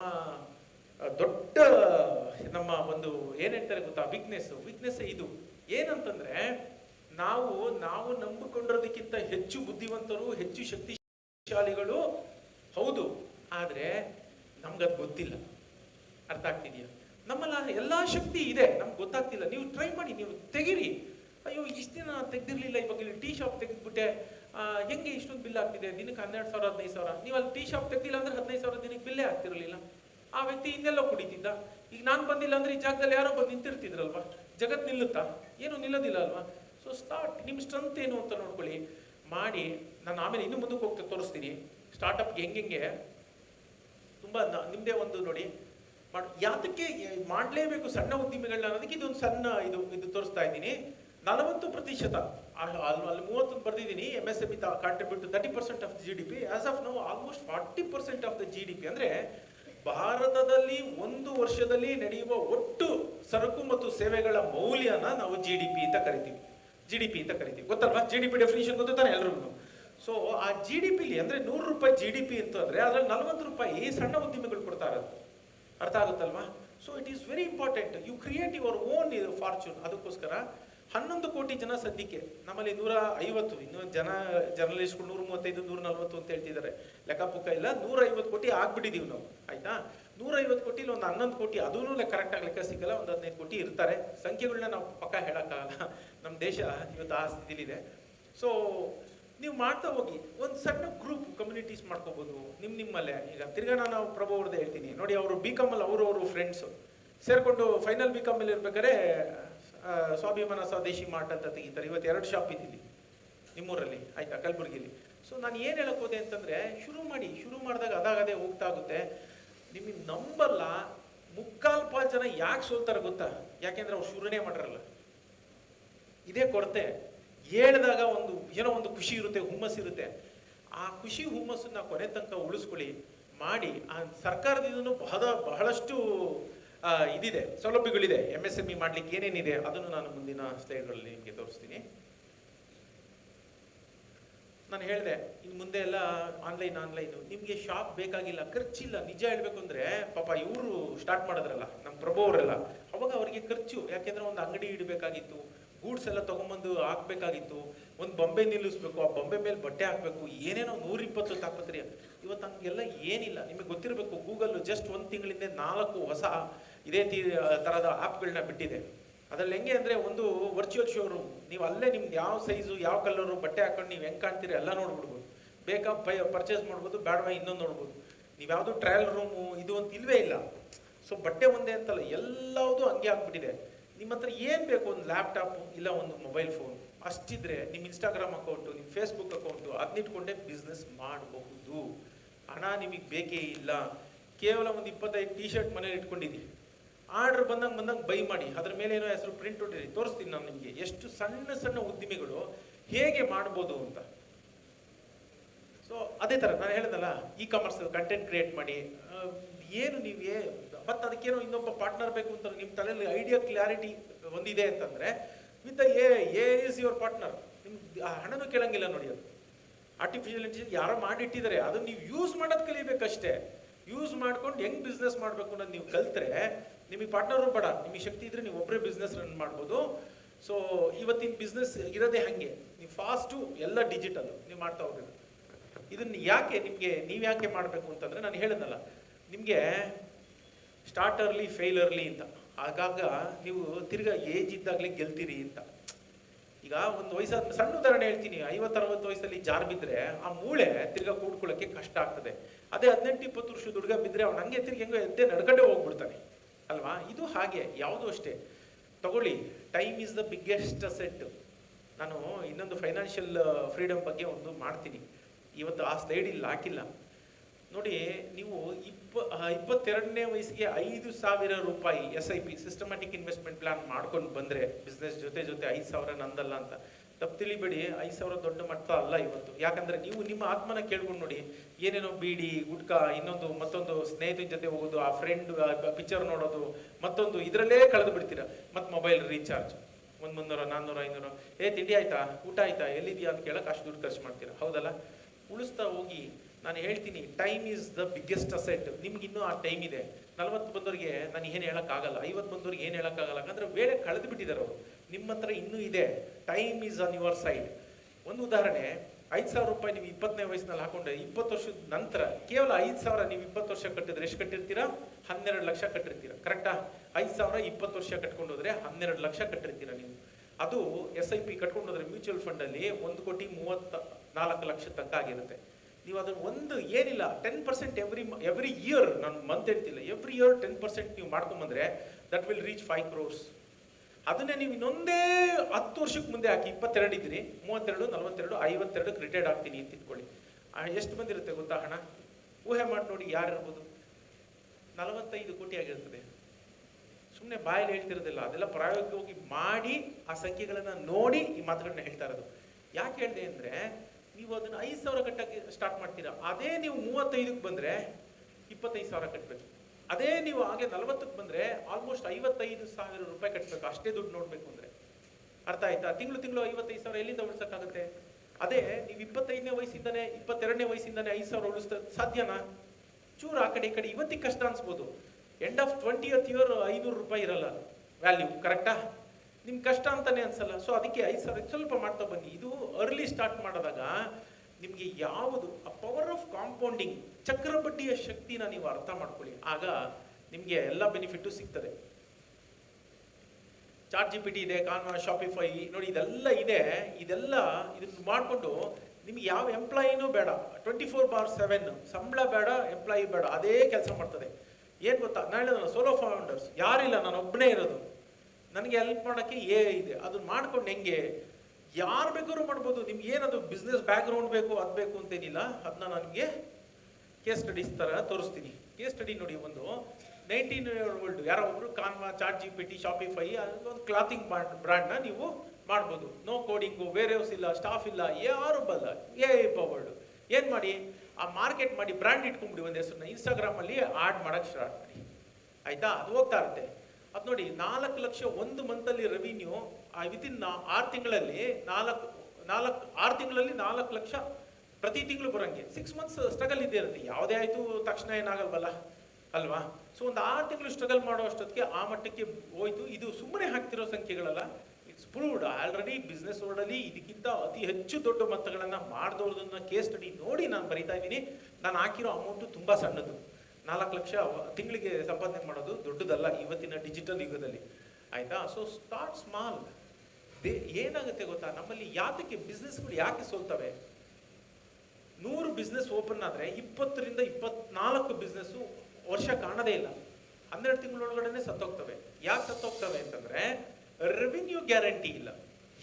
ಆ, ದೊಡ್ಡ ನಮ್ಮ ಒಂದು ಏನ್ ಹೇಳ್ತಾರೆ ಗೊತ್ತಾ? ವೀಕ್ನೆಸ್ ವೀಕ್ನೆಸ್ ಇದು. ಏನಂತಂದ್ರೆ ನಾವು ನಾವು ನಂಬಿಕೊಂಡಿರೋದಕ್ಕಿಂತ ಹೆಚ್ಚು ಬುದ್ಧಿವಂತರು ಹೆಚ್ಚು ಶಕ್ತಿಶಾಲಿಗಳು ಹೌದು. ಆದ್ರೆ ನಮ್ಗದು ಗೊತ್ತಿಲ್ಲ. ಅರ್ಥ ಆಗ್ತಿದೆಯಾ? ನಮ್ಮಲ್ಲ ಎಲ್ಲ ಶಕ್ತಿ ಇದೆ. ನಮ್ಗೆ ಗೊತ್ತಾಗ್ತಿಲ್ಲ. ನೀವು ಟ್ರೈ ಮಾಡಿ, ನೀವು ತೆಗೀರಿ. ಅಯ್ಯೋ, ಇಷ್ಟು ದಿನ ತೆಗ್ದಿರ್ಲಿಲ್ಲ ಇವಾಗ ಇಲ್ಲಿ ಟೀ ಶಾಪ್ ತೆಗೆದ್ಬಿಟ್ಟೆ. ಹೆಂಗೆ ಇಷ್ಟೊಂದು ಬಿಲ್ ಆಗ್ತಿದೆ? ದಿನಕ್ಕೆ ಹನ್ನೆರಡು ಸಾವಿರ, ಹದಿನೈದು ಸಾವಿರ. ನೀವು ಅಲ್ಲಿ ಟೀ ಶಾಪ್ ತೆಗ್ದಿಲ್ಲ ಅಂದ್ರೆ ಹದಿನೈದು ಸಾವಿರ ದಿನಕ್ಕೆ ಬಿಲ್ಲೇ ಆಗ್ತಿರಲಿಲ್ಲ. ಆ ವ್ಯಕ್ತಿ ಇನ್ನೆಲ್ಲೋ ಕುಡಿತಿದ್ದ. ಈಗ ನಾನು ಬಂದಿಲ್ಲ ಅಂದ್ರೆ ಈ ಜಾಗದಲ್ಲಿ ಯಾರೋ ಬಂದು ನಿಂತಿರ್ತಿದ್ರಲ್ವಾ? ಜಗತ್ ನಿಲ್ಲುತ್ತಾ? ಏನು ನಿಲ್ಲೋದಿಲ್ಲ ಅಲ್ವಾ? ಸೊ ಸ್ಟಾರ್ಟ್ ನಿಮ್ಮ ಸ್ಟ್ರೆಂತ್ ಏನು ಅಂತ ನೋಡ್ಕೊಳ್ಳಿ. ಮಾಡಿ, ನಾನು ಆಮೇಲೆ ಇನ್ನೂ ಮುಂದಕ್ಕೆ ಹೋಗ್ತಾ ತೋರಿಸ್ತೀನಿ. ಸ್ಟಾರ್ಟಪ್ಗೆ ಹೆಂಗೆ? ತುಂಬಾ ನಿಮ್ಮದೇ ಒಂದು ನೋಡಿ ಯಾತಕ್ಕೆ ಮಾಡಲೇಬೇಕು ಸಣ್ಣ ಉದ್ದಿಮೆಗಳನ್ನ ಅನ್ನೋದಕ್ಕೆ ಇದೊಂದು ಸಣ್ಣ ಇದು ಇದು ತೋರಿಸ್ತಾ ಇದ್ದೀನಿ. ನಲವತ್ತು ಪ್ರತಿಶತ ಅಲ್ಲಿ ಅಲ್ಲಿ ಮೂವತ್ತೊಂದು ಬರ್ದಿದ್ದೀನಿ M S M contribute thirty percent of G D P as of ನಾವು almost forty percent of the G D P ಅಂದರೆ ಭಾರತದಲ್ಲಿ ಒಂದು ವರ್ಷದಲ್ಲಿ ನಡೆಯುವ ಒಟ್ಟು ಸರಕು ಮತ್ತು ಸೇವೆಗಳ ಮೌಲ್ಯನ ನಾವು ಜಿ ಡಿ ಪಿ ಅಂತ ಕರಿತೀವಿ. ಜಿ ಡಿ ಪಿ ಅಂತ ಕರಿತೀವಿ. ಗೊತ್ತಲ್ವಾ? ಜಿ ಡಿ ಪಿ ಡೆಫಿನೇಷನ್ ಗೊತ್ತಾನೆ ಎಲ್ರಿಗೂ ಸೊ ಆ ಜಿ ಡಿ ಪಿಲಿ ಅಂದ್ರೆ ನೂರು ರೂಪಾಯಿ ಜಿ ಡಿ ಪಿ ಅಂತಂದ್ರೆ ಅದ್ರಲ್ಲಿ ನಲ್ವತ್ತು ರೂಪಾಯಿ ಸಣ್ಣ ಉದ್ಯಮಿಗಳು ಕೊಡ್ತಾ ಇರೋದು ಅರ್ಥ ಆಗುತ್ತಲ್ವಾ? So it is very important you create your own fortune ಅದಕ್ಕೋಸ್ಕರ ಹನ್ನೊಂದು ಕೋಟಿ ಜನ ಸದ್ಯಕ್ಕೆ ನಮ್ಮಲ್ಲಿ ನೂರ ಐವತ್ತು, ಇನ್ನು ಜನ ಜರ್ನಲಿಸ್ಟ್ಗಳು ನೂರ ಮೂವತ್ತೈದು, ನೂರ ನಲ್ವತ್ತು ಅಂತ ಹೇಳ್ತಿದ್ದಾರೆ. ಲೆಕ್ಕಪುಕ್ಕ ಇಲ್ಲ, ನೂರ ಐವತ್ತು ಕೋಟಿ ಆಗ್ಬಿಟ್ಟಿದೀವಿ ನಾವು, ಆಯ್ತಾ? ನೂರ ಐವತ್ತು ಕೋಟಿಲಿ ಒಂದು ಹನ್ನೊಂದು ಕೋಟಿ ಅದೂ ಕರೆಕ್ಟ್ ಲೆಕ್ಕ ಸಿಗಲ್ಲ, ಒಂದು ಹದಿನೈದು ಕೋಟಿ ಇರ್ತಾರೆ. ಸಂಖ್ಯೆಗಳನ್ನ ನಾವು ಪಕ್ಕ ಹೇಳಕ್ಕಾಗಲ್ಲ. ನಮ್ಮ ದೇಶ ಇವತ್ತು ಆ ಸ್ಥಿತಿಲಿದೆ. ಸೊ ನೀವು ಮಾಡ್ತಾ ಹೋಗಿ, ಒಂದು ಸಣ್ಣ ಗ್ರೂಪ್ ಕಮ್ಯುನಿಟೀಸ್ ಮಾಡ್ಕೋಬೋದು ನಿಮ್ಮ ನಿಮ್ಮಲ್ಲೇ. ಈಗ ತಿರ್ಗಾ ನಾನು ಪ್ರಭು ಅವ್ರದ್ದು ಹೇಳ್ತೀನಿ. ನೋಡಿ, ಅವರು ಬಿ ಕಾಮಲ್ಲಿ ಅವರು ಅವರು ಫ್ರೆಂಡ್ಸು ಸೇರಿಕೊಂಡು ಫೈನಲ್ ಬಿ ಕಾಮಲ್ಲಿ ಇರ್ಬೇಕಾದ್ರೆ ಸ್ವಾಭಿಮಾನ ಸ್ವದೇಶಿ ಮಾರ್ಟ್ ಅಂತ ತೆಗಿತಾರೆ. ಇವತ್ತು ಎರಡು ಶಾಪ್ ಇದ್ದೀವಿ ನಿಮ್ಮೂರಲ್ಲಿ, ಆಯಿತಾ? ಕಲಬುರಗಿಲಿ. ಸೊ ನಾನು ಏನು ಹೇಳಕ್ಕೆ ಹೋದೆ ಅಂತಂದರೆ, ಶುರು ಮಾಡಿ, ಶುರು ಮಾಡಿದಾಗ ಅದಾಗದೇ ಹೋಗ್ತಾ ಆಗುತ್ತೆ. ನಿಮಗೆ ನಂಬಲ್ಲ ಮುಕ್ಕಾಲು ಪಾಲು ಜನ ಯಾಕೆ ಸೋಲ್ತಾರೆ ಗೊತ್ತಾ? ಯಾಕೆಂದ್ರೆ ಅವ್ರು ಶುರುನೇ ಮಾಡಿರಲ್ಲ. ಇದೇ ಕೊರತೆ. ಹೇಳಿದಾಗ ಒಂದು ಏನೋ ಒಂದು ಖುಷಿ ಇರುತ್ತೆ, ಹುಮ್ಮಸ್ ಇರುತ್ತೆ. ಆ ಖುಷಿ ಹುಮ್ಮಸ್ಸನ್ನ ಕೊನೆ ತನಕ ಉಳಿಸ್ಕೊಳ್ಳಿ, ಮಾಡಿ, ಆ ಸರ್ಕಾರದಿಂದನೂ ಬಹಳ, ಬಹಳಷ್ಟು ಇದಿದೆ, ಸೌಲಭ್ಯಗಳಿದೆ. ಎಂ ಎಸ್ ಎಂ ಇ ಮಾಡ್ಲಿಕ್ಕೆ ಏನೇನಿದೆ ಅದನ್ನು ನಾನು ಮುಂದಿನ ಸ್ಲೈಡ್ಗಳಲ್ಲಿ ನಿಮಗೆ ತೋರಿಸ್ತೀನಿ. ನಾನು ಹೇಳಿದೆ, ಇನ್ನು ಮುಂದೆ ಎಲ್ಲ ಆನ್ಲೈನ್, ಆನ್ಲೈನು. ನಿಮಗೆ ಶಾಪ್ ಬೇಕಾಗಿಲ್ಲ, ಖರ್ಚಿಲ್ಲ. ನಿಜ ಹೇಳಬೇಕು ಅಂದರೆ, ಪಾಪ ಇವರು ಸ್ಟಾರ್ಟ್ ಮಾಡಿದ್ರಲ್ಲ, ನಮ್ಮ ಪ್ರಭು ಅವರೆಲ್ಲ. ಅವಾಗ ಅವರಿಗೆ ಖರ್ಚು. ಯಾಕೆಂದ್ರೆ ಒಂದು ಅಂಗಡಿ ಇಡಬೇಕಾಗಿತ್ತು ಗೂಡ್ಸ್ ಎಲ್ಲ ತಗೊಂಬಂದು ಹಾಕ್ಬೇಕಾಗಿತ್ತು. ಒಂದು ಬೊಂಬೆ ನಿಲ್ಲಿಸ್ಬೇಕು, ಆ ಬೊಂಬೆ ಮೇಲೆ ಬಟ್ಟೆ ಹಾಕ್ಬೇಕು, ಏನೇನೋ ನೂರಿಪ್ಪತ್ತು ತಾಪತ್ರಿ. ಇವತ್ತು ಹಂಗೆಲ್ಲ ಏನಿಲ್ಲ. ನಿಮಗೆ ಗೊತ್ತಿರಬೇಕು ಗೂಗಲ್ ಜಸ್ಟ್ ಒಂದು ತಿಂಗಳಿಂದ ನಾಲ್ಕು ಹೊಸ ಇದೇ ತಿ ಥರದ ಆ್ಯಪ್ಗಳನ್ನ ಬಿಟ್ಟಿದೆ. ಅದರಲ್ಲಿ ಹೆಂಗೆ ಅಂದರೆ ಒಂದು ವರ್ಚುವಲ್ ಶೋರೂಮ್ ನೀವು ಅಲ್ಲೇ ನಿಮ್ಗೆ ಯಾವ ಸೈಜು ಯಾವ ಕಲರು ಬಟ್ಟೆ ಹಾಕೊಂಡು ನೀವು ಹೆಂಗೆ ಕಾಣ್ತೀರಿ ಎಲ್ಲ ನೋಡ್ಬಿಡ್ಬೋದು. ಬೇಕಾ ಪೈ ಪರ್ಚೇಸ್ ಮಾಡ್ಬೋದು, ಬೇಡವಾ ಇನ್ನೊಂದು ನೋಡ್ಬೋದು. ನೀವು ಯಾವುದು ಟ್ರಯಲ್ ರೂಮು ಇದು ಅಂತ ಇಲ್ವೇ ಇಲ್ಲ. ಸೊ ಬಟ್ಟೆ ಒಂದೇ ಅಂತಲ್ಲ, ಎಲ್ಲವುದು ಹಂಗೆ ಆಗ್ಬಿಟ್ಟಿದೆ. ನಿಮ್ಮ ಹತ್ರ ಏನು ಬೇಕು? ಒಂದು ಲ್ಯಾಪ್ಟಾಪು ಇಲ್ಲ ಒಂದು ಮೊಬೈಲ್ ಫೋನ್ ಅಷ್ಟಿದ್ರೆ ನಿಮ್ಮ ಇನ್ಸ್ಟಾಗ್ರಾಮ್ ಅಕೌಂಟು ನಿಮ್ಮ ಫೇಸ್ಬುಕ್ ಅಕೌಂಟು ಅದನ್ನಿಟ್ಕೊಂಡೇ ಬಿಸ್ನೆಸ್ ಮಾಡಬಹುದು. ಹಣ ನಿಮಗೆ ಬೇಕೇ ಇಲ್ಲ. ಕೇವಲ ಒಂದು ಇಪ್ಪತ್ತೈದು ಟಿ ಶರ್ಟ್ ಮನೇಲಿ ಇಟ್ಕೊಂಡಿದ್ದೀವಿ ಆರ್ಡ್ರ್ ಬಂದಂಗೆ ಬಂದಂಗೆ ಬೈ ಮಾಡಿ. ಅದ್ರ ಮೇಲೆ ಏನೋ ಹೆಸರು ಪ್ರಿಂಟ್ ಹೊಟ್ಟಿರಿ. ತೋರಿಸ್ತೀನಿ ನಾನು ನಿಮಗೆ. ಎಷ್ಟು ಸಣ್ಣ ಸಣ್ಣ ಉದ್ದಿಮೆಗಳು ಹೇಗೆ ಮಾಡ್ಬೋದು ಅಂತ. ಸೊ ಅದೇ ಥರ ನಾನು ಹೇಳಿದಲ್ಲ ಇ ಕಾಮರ್ಸ್ ಕಂಟೆಂಟ್ ಕ್ರಿಯೇಟ್ ಮಾಡಿ ಏನು ನೀವು, ಮತ್ತು ಅದಕ್ಕೇನೋ ಇನ್ನೊಬ್ಬ ಪಾರ್ಟ್ನರ್ ಬೇಕು ಅಂತ ತಲೆಯಲ್ಲಿ ಐಡಿಯಾ ಕ್ಲಾರಿಟಿ ಹೊಂದಿದೆ ಅಂತಂದ್ರೆ with a a is your partner ನಿಮ್ಗೆ ಹಣನೂ ಕೇಳಂಗಿಲ್ಲ ನೋಡಿ ಅದು. ಆರ್ಟಿಫಿಷಿಯಲ್ ಇಂಟೆಲಿಜೆನ್ಸ್ ಯಾರೋ ಮಾಡಿಟ್ಟಿದ್ದಾರೆ, ಅದನ್ನ ನೀವು ಯೂಸ್ ಮಾಡೋದು ಕಲಿಬೇಕಷ್ಟೇ. ಯೂಸ್ ಮಾಡ್ಕೊಂಡು ಹೆಂಗ್ ಬಿಸ್ನೆಸ್ ಮಾಡಬೇಕು ಅನ್ನೋದು ನೀವು ಕಲ್ತ್ರೆ, ನಿಮಗೆ ಪಾರ್ಟ್ನರು ಬೇಡ. ನಿಮಗೆ ಶಕ್ತಿ ಇದ್ರೆ ನೀವು ಒಬ್ಬರೇ ಬಿಸ್ನೆಸ್ ರನ್ ಮಾಡ್ಬೋದು. ಸೊ ಇವತ್ತಿನ ಬಿಸ್ನೆಸ್ ಇರೋದೇ ಹಾಗೆ. ನೀವು ಫಾಸ್ಟು ಎಲ್ಲ ಡಿಜಿಟಲ್ ನೀವು ಮಾಡ್ತಾ ಹೋಗ್ಬೇಕು ಇದನ್ನು ಯಾಕೆ ನಿಮಗೆ, ನೀವು ಯಾಕೆ ಮಾಡಬೇಕು ಅಂತಂದರೆ ನಾನು ಹೇಳಿದ್ನಲ್ಲ, ನಿಮಗೆ ಸ್ಟಾರ್ಟರ್ಲಿ ಫೇಲರ್ಲಿ ಅಂತ. ಆಗಾಗ ನೀವು ತಿರ್ಗಾ ಏಜ್ ಇದ್ದಾಗಲೇ ಗೆಲ್ತೀರಿ ಅಂತ. ಈಗ ಒಂದು ವಯಸ್ಸಾದ ಸಣ್ಣ ಉದಾಹರಣೆ ಹೇಳ್ತೀನಿ. ಐವತ್ತು ಅರವತ್ತು ವಯಸ್ಸಲ್ಲಿ ಜಾರ್ ಬಿದ್ದರೆ ಆ ಮೂಳೆ ತಿರ್ಗಾ ಕೂಡ್ಕೊಳ್ಳೋಕ್ಕೆ ಕಷ್ಟ ಆಗ್ತದೆ. ಅದೇ ಹದಿನೆಂಟು, ಇಪ್ಪತ್ತು ವರ್ಷದ ಹುಡುಗ ಬಿದ್ದರೆ ಅವ್ನು ಹಂಗೆ ತಿರ್ಗಿ ಹೆಂಗೋ ಎದ್ದೆ ನಡ್ಕೊಂಡೇ ಹೋಗ್ಬಿಡ್ತಾನೆ. ಅಲ್ವಾ? ಇದು ಹಾಗೆ, ಯಾವುದು ಅಷ್ಟೇ. ತಗೊಳ್ಳಿ time is the biggest set ನಾನು ಇನ್ನೊಂದು ಫೈನಾನ್ಷಿಯಲ್ ಫ್ರೀಡಮ್ ಬಗ್ಗೆ ಒಂದು ಮಾಡ್ತೀನಿ. ಇವತ್ತು ಆ ಸ್ಲೈಡ್ ಇಲ್ಲಿ ಹಾಕಿಲ್ಲ. ನೋಡಿ, ನೀವು ಇಪ್ಪ ಇಪ್ಪತ್ತೆರಡನೇ ವಯಸ್ಸಿಗೆ ಐದು ಸಾವಿರ ರೂಪಾಯಿ S I P systematic investment plan ಮಾಡ್ಕೊಂಡು ಬಂದರೆ ಬಿಸ್ನೆಸ್ ಜೊತೆ ಜೊತೆ ಐದು ಸಾವಿರ ನಂದಲ್ಲ ಅಂತ. ತಪ್ಪು ತಿಳಿಬೇಡಿ, ಐದು ಸಾವಿರ ದೊಡ್ಡ ಮಟ್ಟ ಅಲ್ಲ ಇವತ್ತು. ಯಾಕಂದರೆ ನೀವು ನಿಮ್ಮ ಆತ್ಮನ ಕೇಳ್ಕೊಂಡು ನೋಡಿ, ಏನೇನೋ ಬೀಡಿ, ಗುಟ್ಕಾ, ಇನ್ನೊಂದು ಮತ್ತೊಂದು ಸ್ನೇಹಿತನ ಜೊತೆ ಹೋಗೋದು, ಆ ಫ್ರೆಂಡ್ ಪಿಕ್ಚರ್ ನೋಡೋದು, ಮತ್ತೊಂದು ಇದರಲ್ಲೇ ಕಳೆದು ಬಿಡ್ತೀರಾ? ಮತ್ತು ಮೊಬೈಲ್ ರೀಚಾರ್ಜ್ ಒಂದು ಮುನ್ನೂರ, ನಾನ್ನೂರ, ಐನೂರು. ಏ, ತಿಂಡಿ ಆಯ್ತಾ? ಊಟ ಆಯ್ತಾ? ಎಲ್ಲಿದೆಯಾ ಅಂತ ಕೇಳೋಕೆ ಅಷ್ಟು ದುಡ್ಡು ಖರ್ಚು ಮಾಡ್ತೀರಾ? ಹೌದಲ್ಲ? ಉಳಿಸ್ತಾ ಹೋಗಿ ನಾನು ಹೇಳ್ತೀನಿ time is the biggest asset ನಿಮ್ಗೆ ಇನ್ನೂ ಆ ಟೈಮ್ ಇದೆ. ನಲವತ್ತು ಬಂದವರಿಗೆ ನಾನು ಏನು ಹೇಳೋಕ್ಕಾಗಲ್ಲ. ಐವತ್ತು ಬಂದವ್ರಿಗೆ ಏನು ಹೇಳೋಕ್ಕಾಗಲ್ಲ. ಯಾಕಂದರೆ ವೇಳೆ ಕಳೆದು ಬಿಟ್ಟಿದ್ದಾರೆ ಅವರು. ನಿಮ್ಮ ಹತ್ರ ಇನ್ನೂ ಇದೆ. Time is on your side ಒಂದು ಉದಾಹರಣೆ, ಐದು ಸಾವಿರ ರೂಪಾಯಿ ನೀವು ಇಪ್ಪತ್ತನೇ ವಯಸ್ಸಿನಲ್ಲಿ ಹಾಕೊಂಡ್ರೆ ಇಪ್ಪತ್ತು ವರ್ಷದ ನಂತರ, ಕೇವಲ ಐದು ಸಾವಿರ ನೀವು ಇಪ್ಪತ್ತು ವರ್ಷ ಕಟ್ಟಿದ್ರೆ ಎಷ್ಟು ಕಟ್ಟಿರ್ತೀರಾ? ಹನ್ನೆರಡು ಲಕ್ಷ ಕಟ್ಟಿರ್ತೀರಾ. ಕರೆಕ್ಟಾ ಐದು ಸಾವಿರ ಇಪ್ಪತ್ತು ವರ್ಷ ಕಟ್ಕೊಂಡು ಹೋದ್ರೆ ಹನ್ನೆರಡು ಲಕ್ಷ ಕಟ್ಟಿರ್ತೀರಾ ನೀವು. ಅದು ಎಸ್ ಐ ಪಿ ಕಟ್ಕೊಂಡು ಹೋದ್ರೆ ಮ್ಯೂಚುವಲ್ ಫಂಡಲ್ಲಿ ಒಂದು ಕೋಟಿ ಮೂವತ್ತ ನಾಲ್ಕು ಲಕ್ಷ ತನಕ ಆಗಿರುತ್ತೆ. ನೀವು ಅದನ್ನು ಒಂದು ಏನಿಲ್ಲ ten percent every every year ನಾನು ಮಂತ್ ಹೇಳ್ತಿಲ್ಲ ಎವ್ರಿ ಇಯರ್ ಟೆನ್ ಪರ್ಸೆಂಟ್ ನೀವು ಮಾಡ್ಕೊಂಬಂದ್ರೆ that will reach five crores ಅದನ್ನೇ ನೀವು ಇನ್ನೊಂದೇ ಹತ್ತು ವರ್ಷಕ್ಕೆ ಮುಂದೆ ಹಾಕಿ ಇಪ್ಪತ್ತೆರಡು ಇದ್ದೀರಿ, ಮೂವತ್ತೆರಡು, ನಲವತ್ತೆರಡು ಐವತ್ತೆರಡು ರಿಟೈರ್ಡ್ ಆಗ್ತೀನಿ ಅಂತ ಇಟ್ಕೊಳ್ಳಿ ಎಷ್ಟು ಬಂದಿರುತ್ತೆ ಗೊತ್ತಾ ಹಣ? ಊಹೆ ಮಾಡಿ ನೋಡಿ ಯಾರು ಇರ್ಬೋದು? ನಲವತ್ತೈದು ಕೋಟಿ ಆಗಿರ್ತದೆ. ಸುಮ್ಮನೆ ಬಾಯಲ್ಲಿ ಹೇಳ್ತಿರೋದಿಲ್ಲ, ಅದೆಲ್ಲ ಪ್ರಾಯೋಗಿಕವಾಗಿ ಮಾಡಿ ಆ ಸಂಖ್ಯೆಗಳನ್ನು ನೋಡಿ ಈ ಮಾತುಗಳನ್ನ ಹೇಳ್ತಾ ಇರೋದು. ಯಾಕೆ ಹೇಳಿದೆ ಅಂದ್ರೆ ನೀವು ಅದನ್ನು ಐದು ಸಾವಿರ ಕಟ್ಟಕ್ಕೆ ಸ್ಟಾರ್ಟ್ ಮಾಡ್ತೀರಾ? ಅದೇ ನೀವು ಮೂವತ್ತೈದಕ್ಕೆ ಬಂದರೆ ಇಪ್ಪತ್ತೈದು ಸಾವಿರ ಕಟ್ಟಬೇಕು ಅದೇ ನೀವು ಹಾಗೆ ನಲವತ್ತಕ್ಕೆ ಬಂದರೆ ಆಲ್ಮೋಸ್ಟ್ ಐವತ್ತೈದು ಸಾವಿರ ರೂಪಾಯಿ ಕಟ್ಟಬೇಕು ಅಷ್ಟೇ ದುಡ್ಡು ನೋಡಬೇಕು ಅಂದರೆ. ಅರ್ಥ ಆಯ್ತಾ? ತಿಂಗಳು ತಿಂಗಳು ಐವತ್ತೈದು ಸಾವಿರ ಎಲ್ಲಿಂದ ಉಳಿಸೋಕ್ಕಾಗುತ್ತೆ? ಅದೇ ನೀವು ಇಪ್ಪತ್ತೈದನೇ ವಯಸ್ಸಿಂದನೇ, ಇಪ್ಪತ್ತೆರಡನೇ ವಯಸ್ಸಿಂದನೇ ಐದು ಸಾವಿರ ಉಳಿಸ್ತಾ ಸಾಧ್ಯನಾ? ಚೂರು ಆ ಕಡೆ ಈ ಕಡೆ ಇವತ್ತಿಗೆ ಕಷ್ಟ ಅನ್ಸ್ಬೋದು. ಎಂಡ್ ಆಫ್ ಟ್ವೆಂಟಿ ಇಯರ್ ಐನೂರು ರೂಪಾಯಿ ಇರಲ್ಲ. ವ್ಯಾಲ್ಯೂ ಕರೆಕ್ಟಾ ನಿಮ್ಗೆ ಕಷ್ಟ ಅಂತಲೇ ಅನ್ಸಲ್ಲ. ಸೊ ಅದಕ್ಕೆ ಐದು ಸಾವಿರ ಸ್ವಲ್ಪ ಮಾಡ್ತಾ ಬನ್ನಿ. ಇದು ಅರ್ಲಿ ಸ್ಟಾರ್ಟ್ ಮಾಡಿದಾಗ ನಿಮಗೆ ಯಾವುದು? ಆ ಪವರ್ ಆಫ್ ಕಾಂಪೌಂಡಿಂಗ್ ಚಕ್ರಬಡ್ಡಿಯ ಶಕ್ತಿನ ನೀವು ಅರ್ಥ ಮಾಡ್ಕೊಳ್ಳಿ. ಆಗ ನಿಮಗೆ ಎಲ್ಲ ಬೆನಿಫಿಟ್ಟು ಸಿಗ್ತದೆ. ಚಾರ್ಟ್ ಜಿ ಪಿ ಟಿ ಇದೆ ಕಾನ್ವಾ ಶಾಪಿಫೈ ನೋಡಿ ಇದೆಲ್ಲ ಇದೆ. ಇದೆಲ್ಲ ಇದನ್ನು ಮಾಡಿಕೊಂಡು ನಿಮ್ಗೆ ಯಾವ ಎಂಪ್ಲಾಯಿನೂ ಬೇಡ. ಟ್ವೆಂಟಿ ಫೋರ್ ಬಾರ್ ಸೆವೆನ್ ಸಂಬಳ ಬೇಡ ಎಂಪ್ಲಾಯಿ ಬೇಡ. ಅದೇ ಕೆಲಸ ಮಾಡ್ತದೆ. ಏನು ಗೊತ್ತಾ? ನಾನು ಹೇಳಿದ ಸೋಲೋ ಫೌಂಡರ್ಸ್ ಯಾರಿಲ್ಲ ನಾನು ಒಬ್ಬನೇ ಇರೋದು. ನನಗೆ ಹೆಲ್ಪ್ ಮಾಡೋಕ್ಕೆ ಏ ಇದೆ. ಅದನ್ನ ಮಾಡ್ಕೊಂಡು ಹೆಂಗೆ? ಯಾರು ಬೇಕಾದ್ರೂ ಮಾಡ್ಬೋದು. ನಿಮ್ಗೆ ಏನದು ಬಿಸ್ನೆಸ್ ಬ್ಯಾಕ್ಗ್ರೌಂಡ್ ಬೇಕು ಅದು ಬೇಕು ಅಂತೇನಿಲ್ಲ. ಅದನ್ನ ನನಗೆ ಕೇಸ್ ಸ್ಟಡೀಸ್ ಥರ ತೋರಿಸ್ತೀನಿ. ಕೇಸ್ ಸ್ಟಡಿ ನೋಡಿ ಒಂದು ನೈನ್ಟೀನ್ ವರ್ಲ್ಡ್ ಯಾರೋ ಒಬ್ರು Canva chat G P T Shopify ಒಂದು ಕ್ಲಾತಿಂಗ್ ಬ್ರಾಂಡ್ ಬ್ರ್ಯಾಂಡ್ನ ನೀವು ಮಾಡ್ಬೋದು. ನೋ ಕೋಡಿಂಗು ವೇರ್ ಹೌಸ್ ಇಲ್ಲ ಸ್ಟಾಫ್ ಇಲ್ಲ, ಯಾರು ಬಲ್ಲ. ಎ ಪವರ್ಡ್ ಏನು ಮಾಡಿ? ಆ ಮಾರ್ಕೆಟ್ ಮಾಡಿ ಬ್ರ್ಯಾಂಡ್ ಇಟ್ಕೊಂಡ್ಬಿಡಿ ಒಂದು ಹೆಸರನ್ನ ಇನ್ಸ್ಟಾಗ್ರಾಮಲ್ಲಿ ಆಡ್ ಮಾಡೋಕ್ಕೆ ಸ್ಟಾರ್ಟ್ ಮಾಡಿ. ಆಯಿತಾ? ಅದು ಹೋಗ್ತಾ ಇರುತ್ತೆ. ಅದು ನೋಡಿ, ನಾಲ್ಕು ಲಕ್ಷ ಒಂದು ಮಂತಲ್ಲಿ ರೆವಿನ್ಯೂ ವಿತಿನ್ ಆರು ತಿಂಗಳಲ್ಲಿ ನಾಲ್ಕು ನಾಲ್ಕು, ಆರು ತಿಂಗಳಲ್ಲಿ ನಾಲ್ಕು ಲಕ್ಷ ಪ್ರತಿ ತಿಂಗಳು ಬರೋಂಗೆ. ಸಿಕ್ಸ್ ಮಂತ್ಸ್ ಸ್ಟ್ರಗಲ್ ಇದ್ದೇ ಇರುತ್ತೆ ಯಾವುದೇ ಆಯಿತು ತಕ್ಷಣ ಏನಾಗಲ್ವಲ್ಲ? ಅಲ್ವಾ? ಸೊ ಒಂದು ಆರು ತಿಂಗಳು ಸ್ಟ್ರಗಲ್ ಮಾಡೋ ಅಷ್ಟೊತ್ತಿಗೆ ಆ ಮಟ್ಟಕ್ಕೆ ಹೋಯ್ತು. ಇದು ಸುಮ್ಮನೆ ಹಾಕ್ತಿರೋ ಸಂಖ್ಯೆಗಳಲ್ಲ. ಇಟ್ಸ್ ಪ್ರೂವ್ಡ್ ಆಲ್ರೆಡಿ ಬಿಸ್ನೆಸ್ ವರ್ಲ್ಡಲ್ಲಿ ಇದಕ್ಕಿಂತ ಅತಿ ಹೆಚ್ಚು ದೊಡ್ಡ ಮೊತ್ತಗಳನ್ನು ಮಾಡಿದವ್ರದನ್ನ ಕೇಸ್ ಸ್ಟಡಿ ನೋಡಿ ನಾನು ಬರಿತಾ ಇದ್ದೀನಿ. ನಾನು ಹಾಕಿರೋ ಅಮೌಂಟು ತುಂಬ ಸಣ್ಣದು. ನಾಲ್ಕು ಲಕ್ಷ ತಿಂಗಳಿಗೆ ಸಂಪಾದನೆ ಮಾಡೋದು ದೊಡ್ಡದಲ್ಲ ಇವತ್ತಿನ ಡಿಜಿಟಲ್ ಯುಗದಲ್ಲಿ. ಆಯಿತಾ? ಸೊ ಸ್ಟಾರ್ಟ್ ಸ್ಮಾಲ್ ಏನಾಗುತ್ತೆ ಗೊತ್ತಾ? ನಮ್ಮಲ್ಲಿ ಯಾತಕ್ಕೆ ಬಿಸ್ನೆಸ್ಗಳು ಯಾಕೆ ಸೋಲ್ತವೆ? ನೂರು ಬಿಸ್ನೆಸ್ ಓಪನ್ ಆದರೆ ಇಪ್ಪತ್ತರಿಂದ ಇಪ್ಪತ್ನಾಲ್ಕು ಬಿಸ್ನೆಸ್ಸು ವರ್ಷ ಕಾಣದೇ ಇಲ್ಲ. ಹನ್ನೆರಡು ತಿಂಗಳೊಳಗಡೆ ಸತ್ತೋಗ್ತವೆ. ಯಾಕೆ ಸತ್ತೋಗ್ತವೆ ಅಂತಂದರೆ ರೆವಿನ್ಯೂ ಗ್ಯಾರಂಟಿ ಇಲ್ಲ.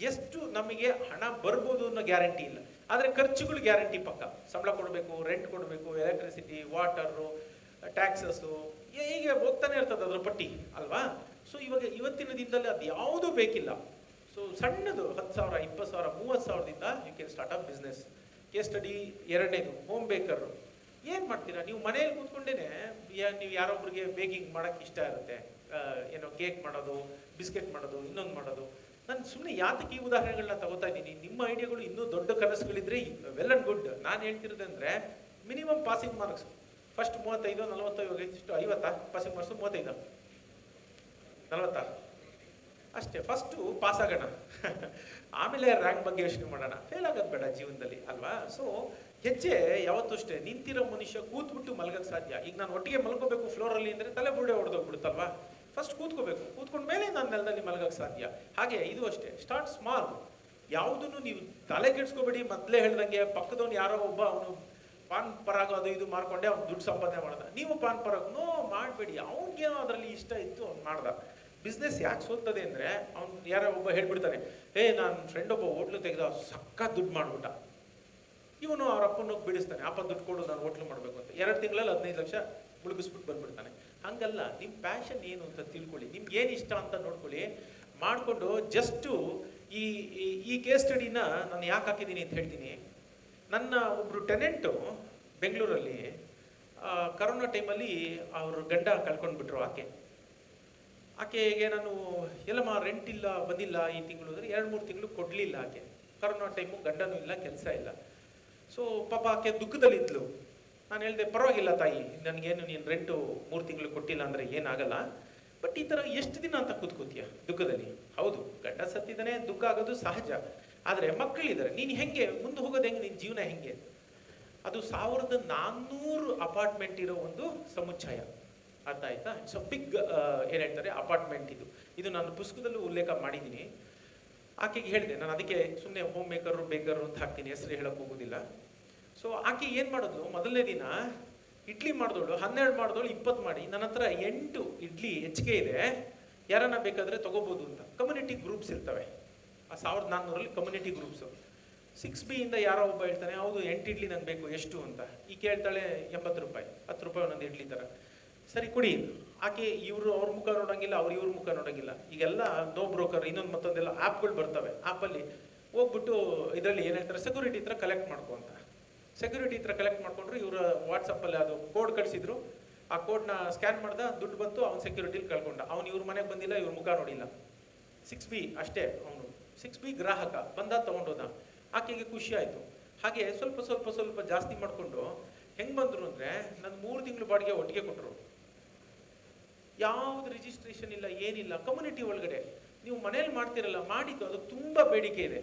ಎಷ್ಟು ನಮಗೆ ಹಣ ಬರ್ಬೋದು ಅನ್ನೋ ಗ್ಯಾರಂಟಿ ಇಲ್ಲ. ಆದರೆ ಖರ್ಚುಗಳು ಗ್ಯಾರಂಟಿ ಪಕ್ಕ. ಸಂಬಳ ಕೊಡಬೇಕು ರೆಂಟ್ ಕೊಡಬೇಕು ಎಲೆಕ್ಟ್ರಿಸಿಟಿ ವಾಟರು ಟ್ಯಾಕ್ಸಸ್ಸು ಹೀಗೆ ಹೋಗ್ತಾನೆ ಇರ್ತದೆ ಅದರ ಪಟ್ಟಿ, ಅಲ್ವಾ? ಸೊ ಇವಾಗ ಇವತ್ತಿನ ದಿನದಲ್ಲಿ ಅದು ಯಾವುದೂ ಬೇಕಿಲ್ಲ. ಸೊ ಸಣ್ಣದು ಹತ್ತು ಸಾವಿರ, ಇಪ್ಪತ್ತು ಸಾವಿರ, ಮೂವತ್ತು ಸಾವಿರದಿಂದ you can start up business case study ಎರಡನೇದು ಹೋಮ್ ಬೇಕರ್ ಏನು ಮಾಡ್ತೀರಾ? ನೀವು ಮನೆಯಲ್ಲಿ ಕೂತ್ಕೊಂಡೇನೆ ಯಾ- ನೀವು ಯಾರೊಬ್ರಿಗೆ ಬೇಕಿಂಗ್ ಮಾಡೋಕ್ಕೆ ಇಷ್ಟ ಇರುತ್ತೆ. ಏನೋ ಕೇಕ್ ಮಾಡೋದು ಬಿಸ್ಕೆಟ್ ಮಾಡೋದು, ಇನ್ನೊಂದು ಮಾಡೋದು. ನಾನು ಸುಮ್ಮನೆ ಯಾತಕ್ಕೆ ಈ ಉದಾಹರಣೆಗಳನ್ನ ತಗೋತಾ ಇದ್ದೀನಿ? ನಿಮ್ಮ ಐಡಿಯಾಗಳು ಇನ್ನೂ ದೊಡ್ಡ ಕನಸುಗಳಿದ್ರೆ ವೆಲ್ ಅಂಡ್ ಗುಡ್ ನಾನು ಹೇಳ್ತಿರೋದಂದ್ರೆ ಮಿನಿಮಮ್ ಪಾಸಿಂಗ್ ಮಾರ್ಕ್ಸ್ ಫಸ್ಟ್ ಮೂವತ್ತೈದು ನಲವತ್ತು ಇವಾಗ ಎಷ್ಟು ಐವತ್ತಾ? ಪಾಸಿಂಗ್ ಮಾರ್ಕ್ಸು ಮೂವತ್ತೈದು. ನಲವತ್ತಾ? ಅಷ್ಟೇ ಫಸ್ಟು ಪಾಸ್ ಆಗೋಣ. ಆಮೇಲೆ ರ್ಯಾಂಕ್ ಬಗ್ಗೆ ಯೋಚನೆ ಮಾಡೋಣ. ಫೇಲ್ ಆಗೋದು ಬೇಡ ಜೀವನದಲ್ಲಿ, ಅಲ್ವಾ? ಸೊ ಹೆಜ್ಜೆ ಯಾವತ್ತೂ ಅಷ್ಟೇ. ನಿಂತಿರೋ ಮನುಷ್ಯ ಕೂತ್ಬಿಟ್ಟು ಮಲಗಕ್ಕೆ ಸಾಧ್ಯ. ಈಗ ನಾನು ಒಟ್ಟಿಗೆ ಮಲ್ಕೋಬೇಕು ಫ್ಲೋರಲ್ಲಿ ಅಂದರೆ ತಲೆ ಬುರುಡೆ ಹೊಡೆದೋಗ್ಬಿಡುತ್ತಲ್ವಾ? ಫಸ್ಟ್ ಕೂತ್ಕೋಬೇಕು. ಕೂತ್ಕೊಂಡ ಮೇಲೆ ನಾನು ನೆಲದಲ್ಲಿ ಮಲಗಕ್ಕೆ ಸಾಧ್ಯ. ಹಾಗೆ ಇದು ಅಷ್ಟೇ. ಸ್ಟಾರ್ಟ್ ಸ್ಮಾಲ್ ಯಾವುದನ್ನು ನೀವು ತಲೆ ಕೆಡ್ಸ್ಕೋಬೇಡಿ. ಮೊದಲೇ ಹೇಳ್ದಂಗೆ ಪಕ್ಕದವನು ಯಾರೋ ಒಬ್ಬ, ಅವನು ಪಾನ್ ಪರಾಗ ಅದು ಇದು ಮಾಡ್ಕೊಂಡೆ ಅವ್ನು ದುಡ್ಡು ಸಂಪಾದನೆ ಮಾಡ್ದ. ನೀವು ಪಾನ್ ಪರಾಗ್ ನೋ, ಮಾಡಬೇಡಿ. ಅವ್ನಿಗೇನೋ ಅದರಲ್ಲಿ ಇಷ್ಟ ಇತ್ತು, ಅವ್ನು ಮಾಡ್ದ. ಬಿಸ್ನೆಸ್ ಯಾಕೆ ಸೋಲ್ತದೆ ಅಂದರೆ, ಅವ್ನು ಯಾರೋ ಒಬ್ಬ ಹೇಳ್ಬಿಡ್ತಾನೆ ಏ ನನ್ನ ಫ್ರೆಂಡ್ ಒಬ್ಬ ಹೋಟ್ಲು ತೆಗೆದ ಸಕ್ಕ ದುಡ್ಡು ಮಾಡ್ಬಿಟ್ಟ. ಇವನು ಅವ್ರ ಅಪ್ಪನ ಬಿಡಿಸ್ತಾನೆ, ಅಪ್ಪ, ದುಡ್ಡು ಕೊಡು, ನಾನು ಹೋಟ್ಲು ಮಾಡಬೇಕು ಅಂತ. ಎರಡು ತಿಂಗಳಲ್ಲಿ ಹದಿನೈದು ಲಕ್ಷ ಮುಳುಗಿಸ್ಬಿಟ್ಟು ಬಂದ್ಬಿಡ್ತಾನೆ. ಹಂಗಲ್ಲ ನಿಮ್ಮ ಪ್ಯಾಷನ್ ಏನು ಅಂತ ತಿಳ್ಕೊಳ್ಳಿ. ನಿಮ್ಗೆ ಏನು ಇಷ್ಟ ಅಂತ ನೋಡ್ಕೊಳ್ಳಿ. ಮಾಡಿಕೊಂಡು ಜಸ್ಟು ಈ- ಈ ಕೇಸ್ ಸ್ಟಡಿನ ನಾನು ಯಾಕೆ ಹಾಕಿದ್ದೀನಿ ಅಂತ ಹೇಳ್ತೀನಿ. ನನ್ನ ಒಬ್ಬರು ಟೆನೆಂಟು ಬೆಂಗಳೂರಲ್ಲಿ ಕರೋನಾ ಟೈಮಲ್ಲಿ ಅವ್ರ ಗಂಡ ಕಳ್ಕೊಂಡ್ಬಿಟ್ರು ಆಕೆ. ಆಕೆಗೆ ನಾನು, ಎಲ್ಲಮ್ಮ ರೆಂಟ್ ಇಲ್ಲ, ಬಂದಿಲ್ಲ ಈ ತಿಂಗಳು ಅಂದರೆ ಎರಡು ಮೂರು ತಿಂಗಳು ಕೊಡಲಿಲ್ಲ ಆಕೆ. ಕರೋನಾ ಟೈಮು ಗಂಡನೂ ಇಲ್ಲ, ಕೆಲಸ ಇಲ್ಲ. ಸೊ ಪಾಪ ಆಕೆ ದುಃಖದಲ್ಲಿದ್ಲು. ನಾನು ಹೇಳಿದೆ, ಪರವಾಗಿಲ್ಲ ತಾಯಿ, ನನಗೇನು ನೀನು ರೆಂಟು ಮೂರು ತಿಂಗಳು ಕೊಟ್ಟಿಲ್ಲ ಅಂದರೆ ಏನಾಗಲ್ಲ. ಬಟ್ ಈ ಥರ ಎಷ್ಟು ದಿನ ಅಂತ ಕೂತ್ಕೋತೀಯ ದುಃಖದಲ್ಲಿ? ಹೌದು, ಗಂಡ ಸತ್ತಿದ್ದಾನೆ, ದುಃಖ ಆಗೋದು ಸಹಜ. ಆದರೆ ಮಕ್ಕಳಿದ್ದಾರೆ. ನೀನು ಹೆಂಗೆ? ಮುಂದೆ ಹೋಗೋದು ಹೆಂಗೆ? ನಿನ್ನ ಜೀವನ ಹೆಂಗೆ? ಅದು ಸಾವಿರದ ನಾನ್ನೂರು ಅಪಾರ್ಟ್ಮೆಂಟ್ ಇರೋ ಒಂದು ಸಮುಚ್ಚಯ ಅರ್ಥ ಆಯ್ತಾ? ಇಟ್ಸ್ ಬಿಗ್ ಏನು ಹೇಳ್ತಾರೆ? ಅಪಾರ್ಟ್ಮೆಂಟ್ ಇದು. ಇದು ನಾನು ಪುಸ್ತಕದಲ್ಲೂ ಉಲ್ಲೇಖ ಮಾಡಿದ್ದೀನಿ. ಆಕೆಗೆ ಹೇಳಿದೆ, ನಾನು ಅದಕ್ಕೆ ಸುಮ್ಮನೆ ಹೋಮ್ ಮೇಕರು ಬೇಕರು ಅಂತ ಹಾಕ್ತೀನಿ, ಹೆಸರು ಹೇಳಕ್ಕೆ ಹೋಗೋದಿಲ್ಲ. ಸೊ ಆಕೆ ಏನು ಮಾಡೋದು? ಮೊದಲನೇ ದಿನ ಇಡ್ಲಿ ಮಾಡಿದವಳು, ಹನ್ನೆರಡು ಮಾಡಿದವಳು, ಇಪ್ಪತ್ತು ಮಾಡಿ. ನನ್ನ ಹತ್ರ ಎಂಟು ಇಡ್ಲಿ ಹೆಚ್ಚಿಗೆ ಇದೆ. ಯಾರನ್ನ ಬೇಕಾದರೆ ತಗೋಬೋದು ಅಂತ. ಕಮ್ಯುನಿಟಿ ಗ್ರೂಪ್ಸ್ ಇರ್ತವೆ. ಆ ಸಾವಿರದ ನಾನ್ನೂರಲ್ಲಿ ಕಮ್ಯುನಿಟಿ ಗ್ರೂಪ್ಸು ಸಿಕ್ಸ್ ಇಂದ ಯಾರೋ ಒಬ್ಬ ಹೇಳ್ತಾನೆ, ಹೌದು, ಎಂಟು ಇಡ್ಲಿ ನಂಗೆ ಬೇಕು, ಎಷ್ಟು ಅಂತ. ಈ ಕೇಳ್ತಾಳೆ, ಎಂಬತ್ತು ರೂಪಾಯಿ, ಹತ್ತು ರೂಪಾಯಿ ಒಂದೊಂದು ಇಡ್ಲಿ ಥರ ಸರಿ, ಕೊಡಿ ಆಕೆ ಇವರು ಅವ್ರ ಮುಖ ನೋಡೋಂಗಿಲ್ಲ, ಅವ್ರು ಇವ್ರ ಮುಖ ನೋಡೋಂಗಿಲ್ಲ. ಈಗೆಲ್ಲ ನೋ ಬ್ರೋಕರ್ ಇನ್ನೊಂದು ಮತ್ತೊಂದೆಲ್ಲ ಆ್ಯಪ್ಗಳು ಬರ್ತವೆ. ಆ್ಯಪಲ್ಲಿ ಹೋಗ್ಬಿಟ್ಟು ಇದರಲ್ಲಿ ಏನು ಹೇಳ್ತಾರೆ ಸೆಕ್ಯೂರಿಟಿ ಹತ್ರ ಕಲೆಕ್ಟ್ ಮಾಡ್ಕೊ ಅಂತ. ಸೆಕ್ಯೂರಿಟಿ ಹತ್ರ ಕಲೆಕ್ಟ್ ಮಾಡಿಕೊಂಡ್ರು ಇವರ ವಾಟ್ಸಪ್ಪಲ್ಲಿ ಅದು ಕೋಡ್ ಕಳಿಸಿದ್ರು. ಆ ಕೋಡ್ನ ಸ್ಕ್ಯಾನ್ ಮಾಡ್ದ, ದುಡ್ಡು ಬಂತು, ಅವ್ನು ಸೆಕ್ಯೂರಿಟಿಲಿ ಕಳ್ಕೊಂಡ. ಅವ್ನು ಇವ್ರ ಮನೆಗೆ ಬಂದಿಲ್ಲ, ಇವ್ರ ಮುಖ ನೋಡಿಲ್ಲ. ಸಿಕ್ಸ್ ಬಿ ಅಷ್ಟೇ ಅವನು. ಸಿಕ್ಸ್ ಬಿ ಗ್ರಾಹಕ ಬಂದ ತೊಗೊಂಡೋದ. ಆಕೆಗೆ ಖುಷಿ ಆಯಿತು. ಹಾಗೆ ಸ್ವಲ್ಪ ಸ್ವಲ್ಪ ಸ್ವಲ್ಪ ಜಾಸ್ತಿ ಮಾಡಿಕೊಂಡು ಹೆಂಗೆ ಬಂದರು ಅಂದರೆ ನನ್ನ ಮೂರು ತಿಂಗಳು ಬಾಡಿಗೆ ಒಟ್ಟಿಗೆ ಕೊಟ್ಟರು ಯಾವ್ದು ರಿಜಿಸ್ಟ್ರೇಷನ್ ಇಲ್ಲ, ಏನಿಲ್ಲ ಕಮ್ಯುನಿಟಿ ಒಳಗಡೆ. ನೀವು ಮನೇಲಿ ಮಾಡ್ತಿರಲ್ಲ, ಮಾಡಿದ್ದು ಅದು ತುಂಬ ಬೇಡಿಕೆ ಇದೆ.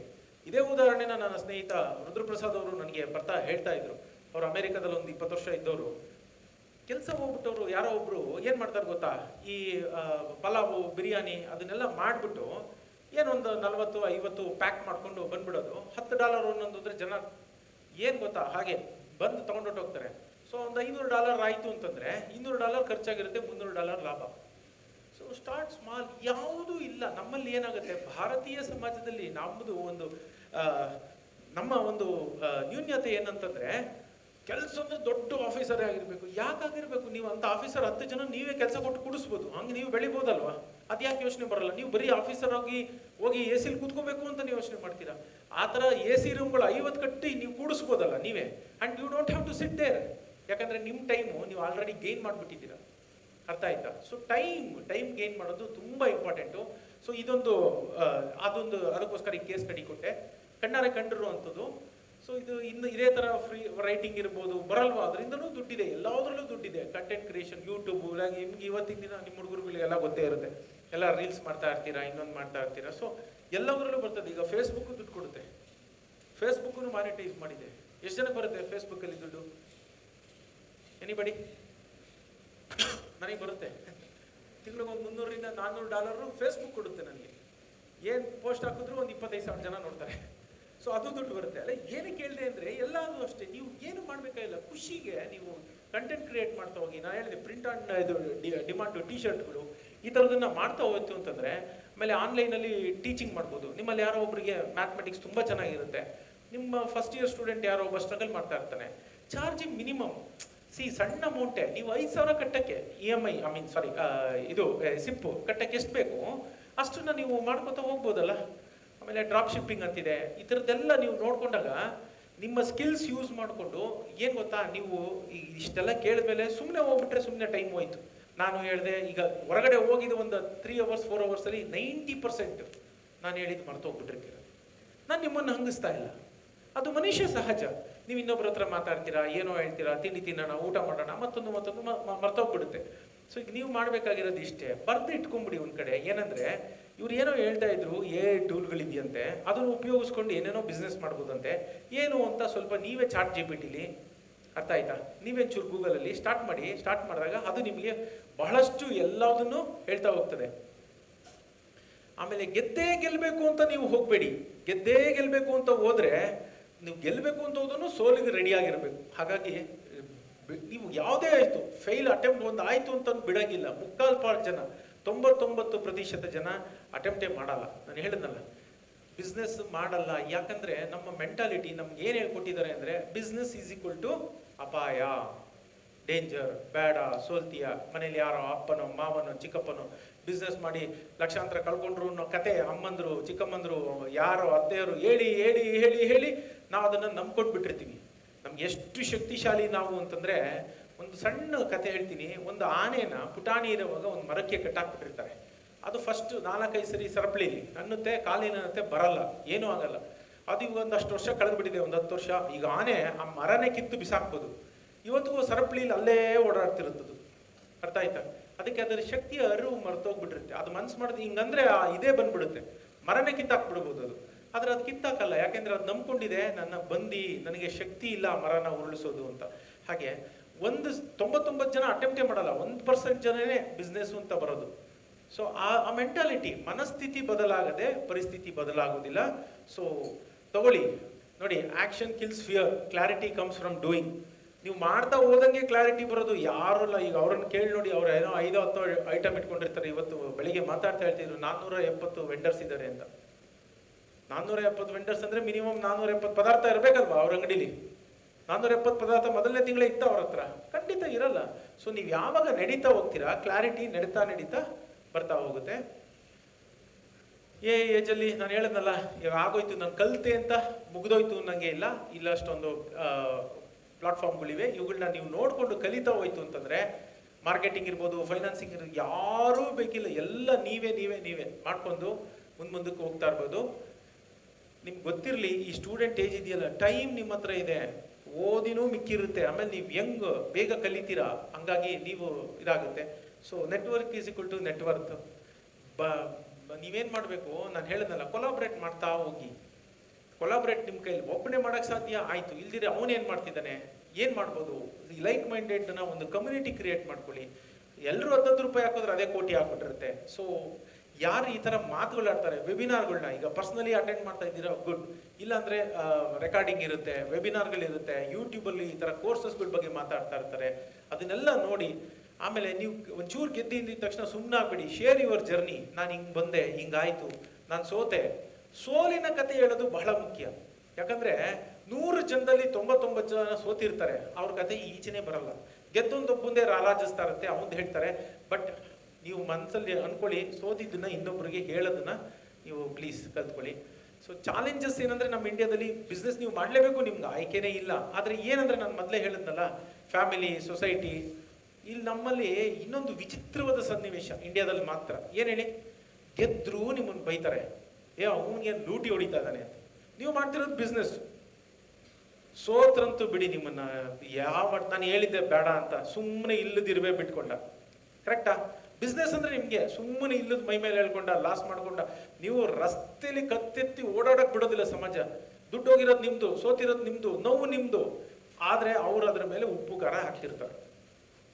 ಇದೇ ಉದಾಹರಣೆನ ನನ್ನ ಸ್ನೇಹಿತ ರುದ್ರಪ್ರಸಾದ್ ಅವರು ನನಗೆ ಬರ್ತಾ ಹೇಳ್ತಾ ಇದ್ರು. ಅವರು ಅಮೆರಿಕದಲ್ಲಿ ಒಂದು ಇಪ್ಪತ್ತು ವರ್ಷ ಇದ್ದವರು. ಕೆಲಸ ಹೋಗ್ಬಿಟ್ಟವರು ಯಾರೋ ಒಬ್ರು ಏನು ಮಾಡ್ತಾರೆ ಗೊತ್ತಾ? ಈ ಪಲಾವು, ಬಿರಿಯಾನಿ ಅದನ್ನೆಲ್ಲ ಮಾಡಿಬಿಟ್ಟು ಏನೊಂದು ನಲವತ್ತು, ಐವತ್ತು ಪ್ಯಾಕ್ ಮಾಡಿಕೊಂಡು ಬಂದ್ಬಿಡೋದು. ಹತ್ತು ಡಾಲರ್ ಒಂದೊಂದು ಅಂದರೆ ಜನ ಏನು ಗೊತ್ತಾ? ಹಾಗೆ ಬಂದು ತಗೊಂಡೊಟ್ಟು ಹೋಗ್ತಾರೆ. ಸೊ ಒಂದು ಐನೂರು ಡಾಲರ್ ಆಯಿತು ಅಂತಂದರೆ ಇನ್ನೂರು ಡಾಲರ್ ಖರ್ಚಾಗಿರುತ್ತೆ, ಮುನ್ನೂರು ಡಾಲರ್ ಲಾಭ. ಸೊ ಸ್ಟಾರ್ಟ್ ಸ್ಮಾಲ್ ಯಾವುದೂ ಇಲ್ಲ. ನಮ್ಮಲ್ಲಿ ಏನಾಗುತ್ತೆ? ಭಾರತೀಯ ಸಮಾಜದಲ್ಲಿ ನಮ್ಮದು ಒಂದು ನಮ್ಮ ಒಂದು ನ್ಯೂನ್ಯತೆ ಏನಂತಂದ್ರೆ ಕೆಲಸದ ದೊಡ್ಡ ಆಫೀಸರೇ ಆಗಿರಬೇಕು. ಯಾಕಾಗಿರಬೇಕು ನೀವು ಅಂತ ಆಫೀಸರ್ ಹತ್ತು ಜನ ನೀವೇ ಕೆಲಸ ಕೊಟ್ಟು ಕುಡಿಸ್ಬೋದು. ಹಂಗೆ ನೀವು ಬೆಳಿಬೋದಲ್ವಾ? ಅದ್ಯಾಕೆ ಯೋಚನೆ ಬರಲ್ಲ? ನೀವು ಬರೀ ಆಫೀಸರ್ ಆಗಿ ಹೋಗಿ ಎ ಸಿಲಿ ಕೂತ್ಕೋಬೇಕು ಅಂತ ನೀವು ಯೋಚನೆ ಮಾಡ್ತೀರಾ? ಆ ಥರ ಎ ಸಿ ರೂಮ್ಗಳು ಐವತ್ತು ಕಟ್ಟಿ ನೀವು ಕೂಡಿಸ್ಬೋದಲ್ಲ ನೀವೇ? And you don't have to sit there ಯಾಕಂದ್ರೆ ನಿಮ್ಮ ಟೈಮು ನೀವು ಆಲ್ರೆಡಿ ಗೇನ್ ಮಾಡಿಬಿಟ್ಟಿದ್ದೀರಾ. ಅರ್ಥ ಆಯ್ತಾ? ಸೊ ಟೈಮ್ ಟೈಮ್ ಗೇನ್ ಮಾಡೋದು ತುಂಬ ಇಂಪಾರ್ಟೆಂಟು. ಸೊ ಇದೊಂದು ಅದೊಂದು ಅದಕ್ಕೋಸ್ಕರ ಈ ಕೇಸ್ ಸ್ಟಡಿ ಕೊಟ್ಟೆ. ಕಣ್ಣಾರೆ ಕಂಡಿರುವಂಥದ್ದು. ಸೊ ಇದು ಇನ್ನು ಇದೇ ಥರ ಫ್ರೀ ರೈಟಿಂಗ್ ಇರ್ಬೋದು, ಬರಲ್ವಾ? ಅದರಿಂದನೂ ದುಡ್ಡಿದೆ, ಎಲ್ಲದರಲ್ಲೂ ದುಡ್ಡಿದೆ. ಕಂಟೆಂಟ್ ಕ್ರಿಯೇಷನ್ ಯೂಟ್ಯೂಬ್ ನಿಮ್ಗೆ ಇವತ್ತಿನ ದಿನ ನಿಮ್ಮ ಹುಡುಗರುಗಳಿಗೆಲ್ಲ ಗೊತ್ತೇ ಇರುತ್ತೆ. ಎಲ್ಲ ರೀಲ್ಸ್ ಮಾಡ್ತಾ ಇರ್ತೀರಾ, ಇನ್ನೊಂದು ಮಾಡ್ತಾ ಇರ್ತೀರಾ? ಸೊ ಎಲ್ಲದರಲ್ಲೂ ಬರ್ತದೆ. ಈಗ ಫೇಸ್ಬುಕ್ಕು ದುಡ್ಡು ಕೊಡುತ್ತೆ. ಫೇಸ್ಬುಕ್ಕನ್ನು ಮಾನಿಟೈಸ್ ಮಾಡಿದೆ. ಎಷ್ಟು ಜನಕ್ಕೆ ಬರುತ್ತೆ ಫೇಸ್ಬುಕ್ಕಲ್ಲಿ ದುಡ್ಡು? ಎನಿಬಡಿ ನನಗೆ ಬರುತ್ತೆ. ತಿಂಗಳಿಗೆ ಒಂದು ಮುನ್ನೂರರಿಂದ ನಾನ್ನೂರು ಡಾಲರು ಫೇಸ್ಬುಕ್ ಕೊಡುತ್ತೆ ನನಗೆ. ಏನು ಪೋಸ್ಟ್ ಹಾಕಿದ್ರು ಒಂದು ಇಪ್ಪತ್ತೈದು ಸಾವಿರ ಜನ ನೋಡ್ತಾರೆ. ಸೊ ಅದು ದುಡ್ಡು ಬರುತ್ತೆ. ಅಲ್ಲ, ಏನಕ್ಕೆ ಹೇಳಿದೆ ಅಂದರೆ, ಎಲ್ಲಾದರೂ ಅಷ್ಟೇ, ನೀವು ಏನು ಮಾಡಬೇಕಾಗಿಲ್ಲ. ಖುಷಿಗೆ ನೀವು ಕಂಟೆಂಟ್ ಕ್ರಿಯೇಟ್ ಮಾಡ್ತಾ ಹೋಗಿ, ನಾನು ಹೇಳಿದೆ ಪ್ರಿಂಟ್ ಆ್ಯಂಡ್ ಇದು ಡಿಮಾಂಡು ಟಿ ಶರ್ಟ್ಗಳು ಈ ಥರದನ್ನ ಮಾಡ್ತಾ ಹೋಯ್ತು ಅಂತಂದರೆ, ಆಮೇಲೆ ಆನ್ಲೈನಲ್ಲಿ ಟೀಚಿಂಗ್ ಮಾಡ್ಬೋದು. ನಿಮ್ಮಲ್ಲಿ ಯಾರೋ ಒಬ್ಬರಿಗೆ ಮ್ಯಾಥಮೆಟಿಕ್ಸ್ ತುಂಬ ಚೆನ್ನಾಗಿರುತ್ತೆ. ನಿಮ್ಮ ಫಸ್ಟ್ ಇಯರ್ ಸ್ಟೂಡೆಂಟ್ ಯಾರೋ ಒಬ್ಬ ಸ್ಟ್ರಗಲ್ ಮಾಡ್ತಾ ಇರ್ತಾನೆ. ಚಾರ್ಜಿಂಗ್ ಮಿನಿಮಮ್ ಸಿ ಸಣ್ಣ ಅಮೌಂಟೆ ನೀವು ಐದು ಸಾವಿರ ಕಟ್ಟಕ್ಕೆ E M I I mean sorry ಇದು ಸಿಪ್ಪು ಕಟ್ಟಕ್ಕೆ ಎಷ್ಟು ಬೇಕು, ಅಷ್ಟನ್ನು ನೀವು ಮಾಡ್ಕೋತಾ ಹೋಗ್ಬೋದಲ್ಲ? ಆಮೇಲೆ ಡ್ರಾಪ್ ಶಿಪ್ಪಿಂಗ್ ಅಂತಿದೆ. ಈ ಥರದ್ದೆಲ್ಲ ನೀವು ನೋಡಿಕೊಂಡಾಗ ನಿಮ್ಮ ಸ್ಕಿಲ್ಸ್ ಯೂಸ್ ಮಾಡಿಕೊಂಡು ಏನು ಗೊತ್ತಾ, ನೀವು ಇಷ್ಟೆಲ್ಲ ಕೇಳಿದ್ಮೇಲೆ ಸುಮ್ಮನೆ ಹೋಗ್ಬಿಟ್ರೆ ಸುಮ್ಮನೆ ಟೈಮ್ ಹೋಯ್ತು. ನಾನು ಹೇಳಿದೆ, ಈಗ ಹೊರಗಡೆ ಹೋಗಿದ್ದು ಒಂದು ತ್ರೀ ಅವರ್ಸ್ ಫೋರ್ ಅವರ್ಸಲ್ಲಿ ನೈಂಟಿ ಪರ್ಸೆಂಟ್ ನಾನು ಹೇಳಿದ್ದು ಮರ್ತೋಗ್ಬಿಟ್ಟಿರ್ತೀರ. ನಾನು ನಿಮ್ಮನ್ನು ಹಂಗಿಸ್ತಾ ಇಲ್ಲ. ಅದು ಮನುಷ್ಯ ಸಹಜ. ನೀವು ಇನ್ನೊಬ್ಬರ ಹತ್ರ ಮಾತಾಡ್ತೀರಾ, ಏನೋ ಹೇಳ್ತೀರಾ, ತಿಂಡಿ ತಿನ್ನೋಣ, ಊಟ ಮಾಡೋಣ, ಮತ್ತೊಂದು ಮತ್ತೊಂದು ಮರ್ತೋಗ್ಬಿಡುತ್ತೆ. ಸೊ ಈಗ ನೀವು ಮಾಡಬೇಕಾಗಿರೋದು ಇಷ್ಟೇ. ಬರ್ದು ಇಟ್ಕೊಂಬಿಡಿ ಒಂದು ಕಡೆ. ಏನಂದ್ರೆ ಇವ್ರು ಏನೋ ಹೇಳ್ತಾ ಇದ್ರು ಏ ಟೂಲ್ಗಳಿದೆಯಂತೆ, ಅದನ್ನು ಉಪಯೋಗಿಸ್ಕೊಂಡು ಏನೇನೋ ಬಿಸ್ನೆಸ್ ಮಾಡ್ಬೋದಂತೆ, ಏನು ಅಂತ ಸ್ವಲ್ಪ ನೀವೇ ಚಾಟ್ ಜಿ ಪಿ ಟಿಲಿ ಅರ್ಥ ಆಯ್ತಾ? ನೀವೇ ಚೂರು ಗೂಗಲಲ್ಲಿ ಸ್ಟಾರ್ಟ್ ಮಾಡಿ ಸ್ಟಾರ್ಟ್ ಮಾಡಿದಾಗ ಅದು ನಿಮಗೆ ಬಹಳಷ್ಟು ಎಲ್ಲದನ್ನು ಹೇಳ್ತಾ ಹೋಗ್ತದೆ. ಆಮೇಲೆ ಗೆದ್ದೇ ಗೆಲ್ಲಬೇಕು ಅಂತ ನೀವು ಹೋಗಬೇಡಿ. ಗೆದ್ದೇ ಗೆಲ್ಲಬೇಕು ಅಂತ ಹೋದರೆ ನೀವು ಗೆಲ್ಲಬೇಕು ಅಂತ ಹೋದ್ರೂ ಸೋಲಿಗೆ ರೆಡಿ ಆಗಿರಬೇಕು. ಹಾಗಾಗಿ ನೀವು ಯಾವುದೇ ಆಯಿತು ಫೇಲ್ ಅಟೆಂಪ್ಟ್ ಒಂದು ಆಯಿತು ಅಂತ ಬಿಡೋಂಗಿಲ್ಲ. ಮುಕ್ಕಾಲು ಪಾಲು ಜನ. ತೊಂಬತ್ತೊಂಬತ್ತು ಪ್ರತಿಶತ ಜನ ಅಟೆಂಪ್ಟೇ ಮಾಡಲ್ಲ. ನಾನು ಹೇಳಿದ್ನಲ್ಲ ಬಿಸ್ನೆಸ್ ಮಾಡಲ್ಲ. ಯಾಕಂದ್ರೆ ನಮ್ಮ ಮೆಂಟಾಲಿಟಿ ನಮ್ಗೆ ಏನು ಹೇಳ್ಕೊಟ್ಟಿದ್ದಾರೆ ಅಂದರೆ ಬಿಸ್ನೆಸ್ ಈಸ್ ಈಕ್ವಲ್ ಟು ಅಪಾಯ ಡೇಂಜರ್ ಬೇಡ, ಸೋಲ್ತೀಯ, ಮನೇಲಿ ಯಾರೋ ಅಪ್ಪನೋ, ಮಾವನೋ, ಚಿಕ್ಕಪ್ಪನೋ ಬಿಸ್ನೆಸ್ ಮಾಡಿ ಲಕ್ಷಾಂತರ ಕಳ್ಕೊಂಡ್ರು ಅನ್ನೋ ಕತೆ, ಅಮ್ಮಂದರು, ಚಿಕ್ಕಮ್ಮಂದರು, ಯಾರೋ ಅತ್ತೆಯರು ಹೇಳಿ ಹೇಳಿ ಹೇಳಿ ಹೇಳಿ ನಾವು ಅದನ್ನು ನಂಬ್ಕೊಂಡು ಬಿಟ್ಟಿರ್ತೀವಿ ನಮ್ಗೆ ಎಷ್ಟು ಶಕ್ತಿಶಾಲಿ ನಾವು ಅಂತಂದ್ರೆ ಒಂದು ಸಣ್ಣ ಕತೆ ಹೇಳ್ತೀನಿ. ಒಂದು ಆನೆನ ಪುಟಾಣಿ ಇರುವಾಗ ಒಂದು ಮರಕ್ಕೆ ಕಟ್ಟಾಕ್ಬಿಟ್ಟಿರ್ತಾರೆ. ಅದು ಫಸ್ಟ್ ನಾಲ್ಕೈದು ಸರಿ ಅನ್ನುತ್ತೆ ಕಾಲಿನತ್ತೆ ಬರಲ್ಲ. ಏನೂ ಆಗಲ್ಲ. ಅದು ಈಗ ಒಂದಷ್ಟು ವರ್ಷ ಕಳೆದ್ಬಿಟ್ಟಿದೆ, ಒಂದು ಹತ್ತು ವರ್ಷ. ಈಗ ಆನೆ ಆ ಮರನೇ ಕಿತ್ತು ಬಿಸಾಕ್ಬೋದು. ಇವತ್ತಿಗೂ ಸರಪಳಿಲಿ ಅಲ್ಲೇ ಓಡಾಡ್ತಿರುತ್ತದು. ಅರ್ಥ ಆಯ್ತಾ? ಅದಕ್ಕೆ ಅದರ ಶಕ್ತಿಯ ಅರಿವು ಮರ್ತೋಗ್ಬಿಟ್ಟಿರುತ್ತೆ. ಅದು ಮನ್ಸು ಮಾಡಿದ್ರೆ ಹಿಂಗಂದ್ರೆ ಆ ಇದೇ ಬಂದ್ಬಿಡುತ್ತೆ. ಮರನೇ ಕಿತ್ತಾಕ್ಬಿಡ್ಬೋದು ಅದು. ಆದರೆ ಅದು ಕಿತ್ತಾಕಲ್ಲ. ಯಾಕೆಂದ್ರೆ ಅದು ನಂಬ್ಕೊಂಡಿದೆ, ನನ್ನ ಬಂದಿ, ನನಗೆ ಶಕ್ತಿ ಇಲ್ಲ ಮರನ ಉರುಳಿಸೋದು ಅಂತ. ಹಾಗೆ ಒಂದು ತೊಂಬತ್ತೊಂಬತ್ತು ಜನ ಅಟೆಂಪ್ಟೇ ಮಾಡಲ್ಲ, ಒಂದು ಪರ್ಸೆಂಟ್ ಜನನೇ ಬಿಸ್ನೆಸ್ ಅಂತ ಬರೋದು. ಸೊ ಆ ಆ ಮೆಂಟಾಲಿಟಿ ಮನಸ್ಥಿತಿ ಬದಲಾಗದೆ ಪರಿಸ್ಥಿತಿ ಬದಲಾಗೋದಿಲ್ಲ ಸೊ ತಗೊಳ್ಳಿ. ನೋಡಿ action kills fear clarity comes from doing ನೀವು ಮಾಡ್ತಾ ಹೋದಂಗೆ ಕ್ಲಾರಿಟಿ ಬರೋದು. ಯಾರಲ್ಲ, ಈಗ ಅವ್ರನ್ನ ಕೇಳಿ ನೋಡಿ, ಅವ್ರು ಏನೋ ಐದು ಹತ್ತು ಐಟಮ್ ಇಟ್ಕೊಂಡಿರ್ತಾರೆ. ಇವತ್ತು ಬೆಳಿಗ್ಗೆ ಮಾತಾಡ್ತಾ ಹೇಳ್ತಿದ್ರು ನಾನ್ನೂರ ಎಪ್ಪತ್ತು ವೆಂಡರ್ಸ್ ಇದ್ದಾರೆ ಅಂತ. ನಾನ್ನೂರ ಎಪ್ಪತ್ತು ವೆಂಡರ್ಸ್ ಅಂದರೆ ಮಿನಿಮಮ್ ನಾನ್ನೂರ ಎಪ್ಪತ್ತು ಪದಾರ್ಥ ಇರಬೇಕಲ್ವಾ ಅವ್ರ ಅಂಗಡಿಲಿ? ನಾನ್ನೂರ ಎಪ್ಪತ್ತು ಪದಾರ್ಥ ಮೊದಲನೇ ತಿಂಗಳೇ ಇತ್ತ ಅವ್ರ ಹತ್ರ. ಖಂಡಿತ ಇರಲ್ಲ. ಸೊ ನೀವು ಯಾವಾಗ ನಡೀತಾ ಹೋಗ್ತೀರಾ ಕ್ಲಾರಿಟಿ ನಡೀತಾ ನಡೀತಾ ಬರ್ತಾ ಹೋಗುತ್ತೆ. ಏ ಏಜಲ್ಲಿ ನಾನು ಹೇಳದ್ನಲ್ಲ ಈಗ ಆಗೋಯ್ತು, ನಾನು ಕಲಿತೆ ಅಂತ ಮುಗ್ದೋಯ್ತು ನನಗೆ ಇಲ್ಲ. ಇಲ್ಲ ಅಷ್ಟೊಂದು ಪ್ಲಾಟ್ಫಾರ್ಮ್ಗಳಿವೆ ಇವುಗಳನ್ನ ನೀವು ನೋಡಿಕೊಂಡು ಕಲಿತಾ ಹೋಯ್ತು ಅಂತಂದ್ರೆ ಮಾರ್ಕೆಟಿಂಗ್ ಇರ್ಬೋದು ಫೈನಾನ್ಸಿಂಗ್ ಇರ್ಬೋದು, ಯಾರೂ ಬೇಕಿಲ್ಲ. ಎಲ್ಲ ನೀವೇ ನೀವೇ ನೀವೇ ಮಾಡ್ಕೊಂಡು ಮುಂದೆ ಮುಂದಕ್ಕೆ ಹೋಗ್ತಾ ಇರ್ಬೋದು. ನಿಮ್ಗೆ ಗೊತ್ತಿರಲಿ, ಈ ಸ್ಟೂಡೆಂಟ್ ಏಜ್ ಇದೆಯಲ್ಲ ಟೈಮ್ ನಿಮ್ಮ ಹತ್ರ ಇದೆ. ಓದಿನೂ ಮಿಕ್ಕಿರುತ್ತೆ. ಆಮೇಲೆ ನೀವು ಹೆಂಗ್ ಬೇಗ ಕಲಿತೀರಾ? ಹಂಗಾಗಿ ನೀವು ಇದಾಗುತ್ತೆ. So network is equal to network ಬ ನೀವೇನು ಮಾಡಬೇಕು? ನಾನು ಹೇಳಿದ್ನಲ್ಲ ಕೊಲಾಬ್ರೇಟ್ ಮಾಡ್ತಾ ಹೋಗಿ. ಕೊಲಾಬ್ರೇಟ್ ನಿಮ್ಮ ಕೈಲಿ ಒಬ್ಬನೇ ಮಾಡೋಕ್ಕೆ ಸಾಧ್ಯ? ಆಯಿತು. ಇಲ್ದಿರೆ ಅವನೇನು ಮಾಡ್ತಿದ್ದಾನೆ? ಏನು ಮಾಡ್ಬೋದು? ಲೈಕ್ ಮೈಂಡೆಡ್ನ ಒಂದು ಕಮ್ಯುನಿಟಿ ಕ್ರಿಯೇಟ್ ಮಾಡ್ಕೊಳ್ಳಿ. ಎಲ್ಲರೂ ಹತ್ತತ್ತು ರೂಪಾಯಿ ಹಾಕಿದ್ರೆ ಅದೇ ಕೋಟಿ ಹಾಕ್ಬಿಟ್ಟಿರುತ್ತೆ. ಸೊ ಯಾರು ಈ ತರ ಮಾತುಗಳು ಆಡ್ತಾರೆ? ವೆಬಿನಾರ್ಗಳನ್ನ ಈಗ ಪರ್ಸನಲಿ ಅಟೆಂಡ್ ಮಾಡ್ತಾ ಇದ್ದೀರಾ? ಗುಡ್ ಇಲ್ಲಾಂದ್ರೆ ರೆಕಾರ್ಡಿಂಗ್ ಇರುತ್ತೆ ವೆಬಿನಾರ್ಗಳಿರುತ್ತೆ ಯೂಟ್ಯೂಬಲ್ಲಿ ಈ ತರ ಕೋರ್ಸಸ್ಗಳ ಬಗ್ಗೆ ಮಾತಾಡ್ತಾ ಇರ್ತಾರೆ. ಅದನ್ನೆಲ್ಲ ನೋಡಿ, ಆಮೇಲೆ ನೀವು ಒಂಚೂರು ಗೆದ್ದಿದ್ದ ತಕ್ಷಣ ಸುಮ್ಮನೆ ಆಗ್ಬಿಡಿ ಶೇರ್ ಯುವರ್ ಜರ್ನಿ ನಾನು ಹಿಂಗೆ ಬಂದೆ ಹಿಂಗಾಯಿತು ನಾನು ಸೋತೆ. ಸೋಲಿನ ಕತೆ ಹೇಳೋದು ಬಹಳ ಮುಖ್ಯ. ಯಾಕಂದ್ರೆ, ನೂರು ಜನದಲ್ಲಿ ತೊಂಬತ್ತೊಂಬತ್ತು ಜನ ಸೋತಿರ್ತಾರೆ. ಅವ್ರ ಕತೆ ಈಚೆನೆ ಬರಲ್ಲ. ಗೆದ್ದೊಂದೊಬ್ಬಂದೇ ರಾಲಾಜಿಸ್ತಾ ಇರುತ್ತೆ ಅವನು ಹೇಳ್ತಾರೆ. ಬಟ್ ನೀವು ಮನಸ್ಸಲ್ಲಿ ಅನ್ಕೊಳ್ಳಿ, ಸೋತಿದ್ದನ್ನ ಇನ್ನೊಬ್ಬರಿಗೆ ಹೇಳೋದನ್ನ ನೀವು ಪ್ಲೀಸ್ ಕಲ್ತ್ಕೊಳ್ಳಿ. ಸೊ ಚಾಲೆಂಜಸ್ ಏನಂದ್ರೆ ನಮ್ಮ ಇಂಡಿಯಾದಲ್ಲಿ ಬಿಸ್ನೆಸ್ ನೀವು ಮಾಡಲೇಬೇಕು ನಿಮ್ಗೆ ಆಯ್ಕೆನೇ ಇಲ್ಲ. ಆದ್ರೆ ಏನಂದ್ರೆ ನಾನು ಮೊದಲೇ ಹೇಳಿದ್ನಲ್ಲ ಫ್ಯಾಮಿಲಿ ಸೊಸೈಟಿ ಇಲ್ಲಿ ನಮ್ಮಲ್ಲಿ ಇನ್ನೊಂದು ವಿಚಿತ್ರವಾದ ಸನ್ನಿವೇಶ ಇಂಡಿಯಾದಲ್ಲಿ ಮಾತ್ರ. ಏನೇಳಿ ಹೇಳಿ? ಗೆದ್ರು ನಿಮ್ಮನ್ನು ಬೈತಾರೆ. ಏ, ಅವನಿಗೆ ಲೂಟಿ ಹೊಡಿತಾ ಇದ್ದಾನೆ ನೀವು ಮಾಡ್ತಿರೋದು ಬಿಸ್ನೆಸ್ ಸೋತ್ರಂತೂ ಬಿಡಿ ನಿಮ್ಮನ್ನ. ಯಾವ, ನಾನು ಹೇಳಿದ್ದೆ ಬೇಡ ಅಂತ. ಸುಮ್ಮನೆ ಇಲ್ಲದಿರ್ಬೇ ಬಿಟ್ಕೊಂಡ. ಕರೆಕ್ಟಾ ಬಿಸ್ನೆಸ್ ಅಂದ್ರೆ ನಿಮ್ಗೆ ಸುಮ್ಮನೆ ಇಲ್ಲದ ಮೈ ಮೇಲೆ ಹೇಳ್ಕೊಂಡ ಲಾಸ್ ಮಾಡ್ಕೊಂಡ, ನೀವು ರಸ್ತೆಲಿ ಕತ್ತೆತ್ತಿ ಓಡಾಡಕ್ ಬಿಡೋದಿಲ್ಲ ಸಮಾಜ. ದುಡ್ಡು ಹೋಗಿರೋದು ನಿಮ್ದು, ಸೋತಿರೋದು ನಿಮ್ದು, ನೋವು ನಿಮ್ದು. ಆದ್ರೆ ಅವ್ರ ಅದ್ರ ಮೇಲೆ ಉಪ್ಪು, ಖಾರ ಹಾಕ್ತಿರ್ತಾರೆ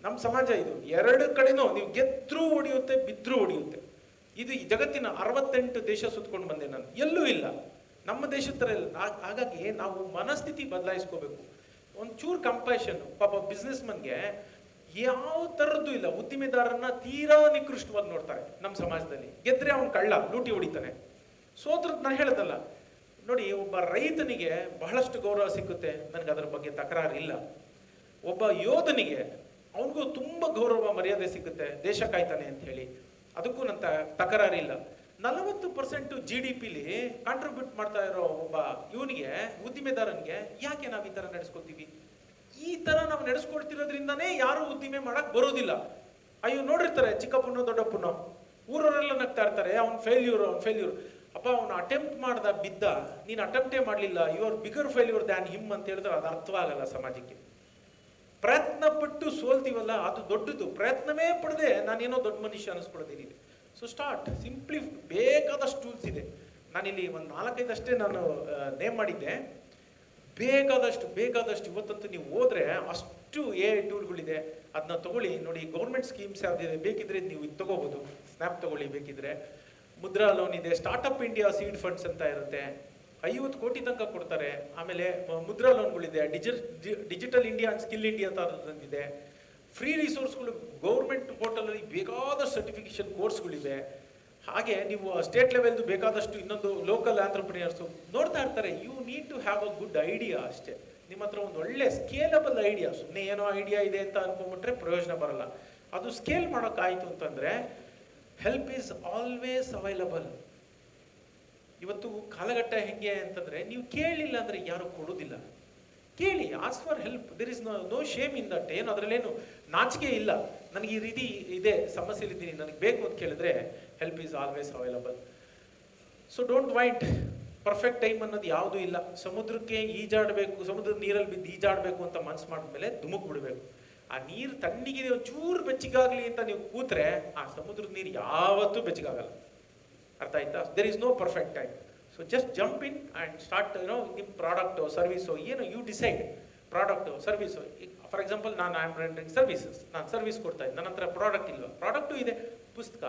ನಮ್ಮ ಸಮಾಜ ಇದು, ಎರಡು ಕಡೆನೂ ನೀವು ಗೆದ್ರೂ ಹೊಡಿಯುತ್ತೆ ಬಿದ್ರೂ ಹೊಡಿಯುತ್ತೆ ಇದು ಜಗತ್ತಿನ ಅರವತ್ತೆಂಟು ದೇಶ ಸುತ್ಕೊಂಡು ಬಂದೆ ನಾನು. ಎಲ್ಲೂ ಇಲ್ಲ. ನಮ್ಮ ದೇಶದ ಥರ ಇಲ್ಲ. ಹಾಗಾಗಿ ನಾವು ಮನಸ್ಥಿತಿ ಬದಲಾಯಿಸ್ಕೋಬೇಕು. ಒಂಚೂರು ಕಂಪ್ಯಾಷನ್ ಪಾಪ ಬಿಸ್ನೆಸ್ ಮನ್ಗೆ ಯಾವ ಥರದ್ದು ಇಲ್ಲ. ಉದ್ದಿಮೆದಾರನ್ನ ತೀರಾ ನಿಕೃಷ್ಟವಾಗಿ ನೋಡ್ತಾರೆ ನಮ್ಮ ಸಮಾಜದಲ್ಲಿ. ಗೆದ್ರೆ ಅವನು ಕಳ್ಳ, ಲೂಟಿ ಹೊಡಿತಾನೆ. ಸೋತ್ರ ನಾನು ಹೇಳದಲ್ಲ, ನೋಡಿ ಒಬ್ಬ ರೈತನಿಗೆ ಬಹಳಷ್ಟು ಗೌರವ ಸಿಕ್ಕುತ್ತೆ. ನನಗೆ ಅದರ ಬಗ್ಗೆ ತಕರಾರು ಇಲ್ಲ. ಒಬ್ಬ ಯೋಧನಿಗೆ ಅವನಿಗೂ ತುಂಬ ಗೌರವ, ಮರ್ಯಾದೆ ಸಿಗುತ್ತೆ ದೇಶ ಕಾಯ್ತಾನೆ ಅಂತ ಹೇಳಿ. ಅದಕ್ಕೂ ನಂತ ತಕರಾರಿಲ್ಲ ನಲವತ್ತು ಪರ್ಸೆಂಟ್ ಜಿ ಡಿ ಪಿಲಿ ಕಾಂಟ್ರಿಬ್ಯೂಟ್ ಮಾಡ್ತಾ ಇರೋ ಒಬ್ಬ ಇವನಿಗೆ, ಉದ್ದಿಮೆದಾರನಿಗೆ ಯಾಕೆ ನಾವು ಈ ಥರ ನಡೆಸ್ಕೊತೀವಿ? ಈ ತರ ನಾವು ನಡೆಸ್ಕೊಡ್ತಿರೋದ್ರಿಂದಾನೇ ಯಾರು ಉದ್ದಿಮೆ ಮಾಡಕ್ ಬರೋದಿಲ್ಲ. ಅಯ್ಯೋ, ನೋಡಿರ್ತಾರೆ, ಚಿಕ್ಕಪ್ಪನ, ದೊಡ್ಡಪ್ಪನ, ಊರವರೆಲ್ಲ ನಗ್ತಾ ಇರ್ತಾರೆ, ಅವ್ನ್ ಫೇಲ್ಯೂರ್ ಅವ್ನ್ ಫೇಲ್ಯೂರ್ ಅಪ್ಪ, ಅವನು ಅಟೆಂಪ್ಟ್ ಮಾಡ್ದ ಬಿದ್ದ, ನೀನು ಅಟೆಂಪ್ಟೇ ಮಾಡಲಿಲ್ಲ you are bigger failure than him ಅಂತ ಹೇಳಿದ್ರೆ ಅದು ಅರ್ಥವಾಗಲ್ಲ ಸಮಾಜಕ್ಕೆ. ಪ್ರಯತ್ನ ಪಟ್ಟು ಸೋಲ್ತೀವಲ್ಲ, ಅದು ದೊಡ್ಡದು. ಪ್ರಯತ್ನವೇ ಪಡೆದೆ ನಾನೇನೋ ದೊಡ್ಡ ಮನುಷ್ಯ ಅನಿಸ್ಕೊಳ್ತೀನಿ ಸೊ ಸ್ಟಾರ್ಟ್ ಸಿಂಪ್ಲಿ ಬೇಕಾದಷ್ಟು ಟೂಲ್ಸ್ ಇದೆ. ನಾನಿಲ್ಲಿ ಒಂದು ನಾಲ್ಕೈದಷ್ಟೇ ನಾನು ನೇಮ್ ಮಾಡಿದ್ದೆ. ಬೇಕಾದಷ್ಟು ಬೇಕಾದಷ್ಟು ಇವತ್ತಂತೂ ನೀವು ಹೋದ್ರೆ ಅಷ್ಟು ಎ ಐ ಟೂಲ್ಗಳಿದೆ. ಅದನ್ನ ತಗೊಳ್ಳಿ. ನೋಡಿ ಗೌರ್ಮೆಂಟ್ ಸ್ಕೀಮ್ಸ್ ಯಾವ್ದಿದೆ ಬೇಕಿದ್ರೆ ನೀವು ಇದು ತಗೋಬಹುದು ಸ್ನ್ಯಾಪ್ ತಗೊಳ್ಳಿ ಬೇಕಿದ್ರೆ. ಮುದ್ರಾ ಲೋನ್ ಇದೆ. ಸ್ಟಾರ್ಟ್ಅಪ್ ಇಂಡಿಯಾ ಸೀಡ್ ಫಂಡ್ಸ್ ಅಂತ ಇರುತ್ತೆ. ಐವತ್ತು ಕೋಟಿ ತನಕ ಕೊಡ್ತಾರೆ. ಆಮೇಲೆ Mudra ಲೋನ್ಗಳಿದೆ digi digital India skill India ಇದೆ ಫ್ರೀ ರಿಸೋರ್ಸ್ಗಳು ಗೌರ್ಮೆಂಟ್ ಪೋರ್ಟಲಲ್ಲಿ ಬೇಕಾದಷ್ಟು ಸರ್ಟಿಫಿಕೇಶನ್ ಕೋರ್ಸ್ಗಳಿವೆ ಹಾಗೆ ನೀವು ಸ್ಟೇಟ್ ಲೆವೆಲ್ದು ಬೇಕಾದಷ್ಟು ಇನ್ನೊಂದು ಲೋಕಲ್ ಆಂಟ್ರಪ್ರಿನಿಯರ್ಸು ನೋಡ್ತಾ ಇರ್ತಾರೆ you need to have a good idea ಅಷ್ಟೇ. ನಿಮ್ಮ ಹತ್ರ ಒಂದು ಒಳ್ಳೆ ಸ್ಕೇಲಬಲ್ ಐಡಿಯಾ ಸುಮ್ಮನೆ ಏನೋ ಐಡಿಯಾ ಇದೆ ಅಂತ ಅನ್ಕೊಂಡ್ಬಿಟ್ರೆ ಪ್ರಯೋಜನ ಬರಲ್ಲ. ಅದು ಸ್ಕೇಲ್ ಮಾಡೋಕ್ಕಾಯಿತು ಅಂತಂದ್ರೆ ಹೆಲ್ಪ್ ಈಸ್ ಆಲ್ವೇಸ್ ಅವೈಲಬಲ್ ಇವತ್ತು ಕಾಲಘಟ್ಟ ಹೆಂಗೆ ಅಂತಂದ್ರೆ, ನೀವು ಕೇಳಿಲ್ಲ ಅಂದ್ರೆ ಯಾರು ಕೊಡೋದಿಲ್ಲ. ಕೇಳಿ ask for help there is no no shame in that ಏನು, ಅದರಲ್ಲೇನು ನಾಚಿಕೆ ಇಲ್ಲ. ನನಗೆ ಈ ರೀತಿ ಇದೆ, ಸಮಸ್ಯೆಲಿದ್ದೀನಿ, ನನಗೆ ಬೇಕು ಅಂತ ಕೇಳಿದ್ರೆ help is always available so don't wait perfect time ಅನ್ನೋದು ಯಾವುದೂ ಇಲ್ಲ. ಸಮುದ್ರಕ್ಕೆ ಈಜಾಡಬೇಕು, ಸಮುದ್ರದ ನೀರಲ್ಲಿ ಬಿದ್ದು ಈಜಾಡಬೇಕು ಅಂತ ಮನ್ಸು ಮಾಡಿದ್ಮೇಲೆ ಧುಮುಕ್ ಬಿಡಬೇಕು. ಆ ನೀರು ತಣ್ಣಿಗೆ ನೀವು ಚೂರು ಬೆಚ್ಚಗಾಗಲಿ ಅಂತ ನೀವು ಕೂತ್ರೆ ಆ ಸಮುದ್ರದ ನೀರು ಯಾವತ್ತೂ ಬೆಚ್ಚಗಾಗಲ್ಲ. ಅರ್ಥ ಆಯ್ತಾ? There is no perfect time so just jump in and start ಏನೋ ನಿಮ್ಮ ಪ್ರಾಡಕ್ಟು ಸರ್ವಿಸು ಏನು you decide product service for example ನಾನು ಐ ಆಮ್ ರೆಂಡರಿಂಗ್ ಸರ್ವಿಸಸ್ ನಾನು ಸರ್ವಿಸ್ ಕೊಡ್ತಾ ಇದ್ದೆ. ನನ್ನ ಹತ್ರ ಪ್ರಾಡಕ್ಟ್ ಇಲ್ವಾ? ಪ್ರಾಡಕ್ಟು ಇದೆ. ಪುಸ್ತಕ.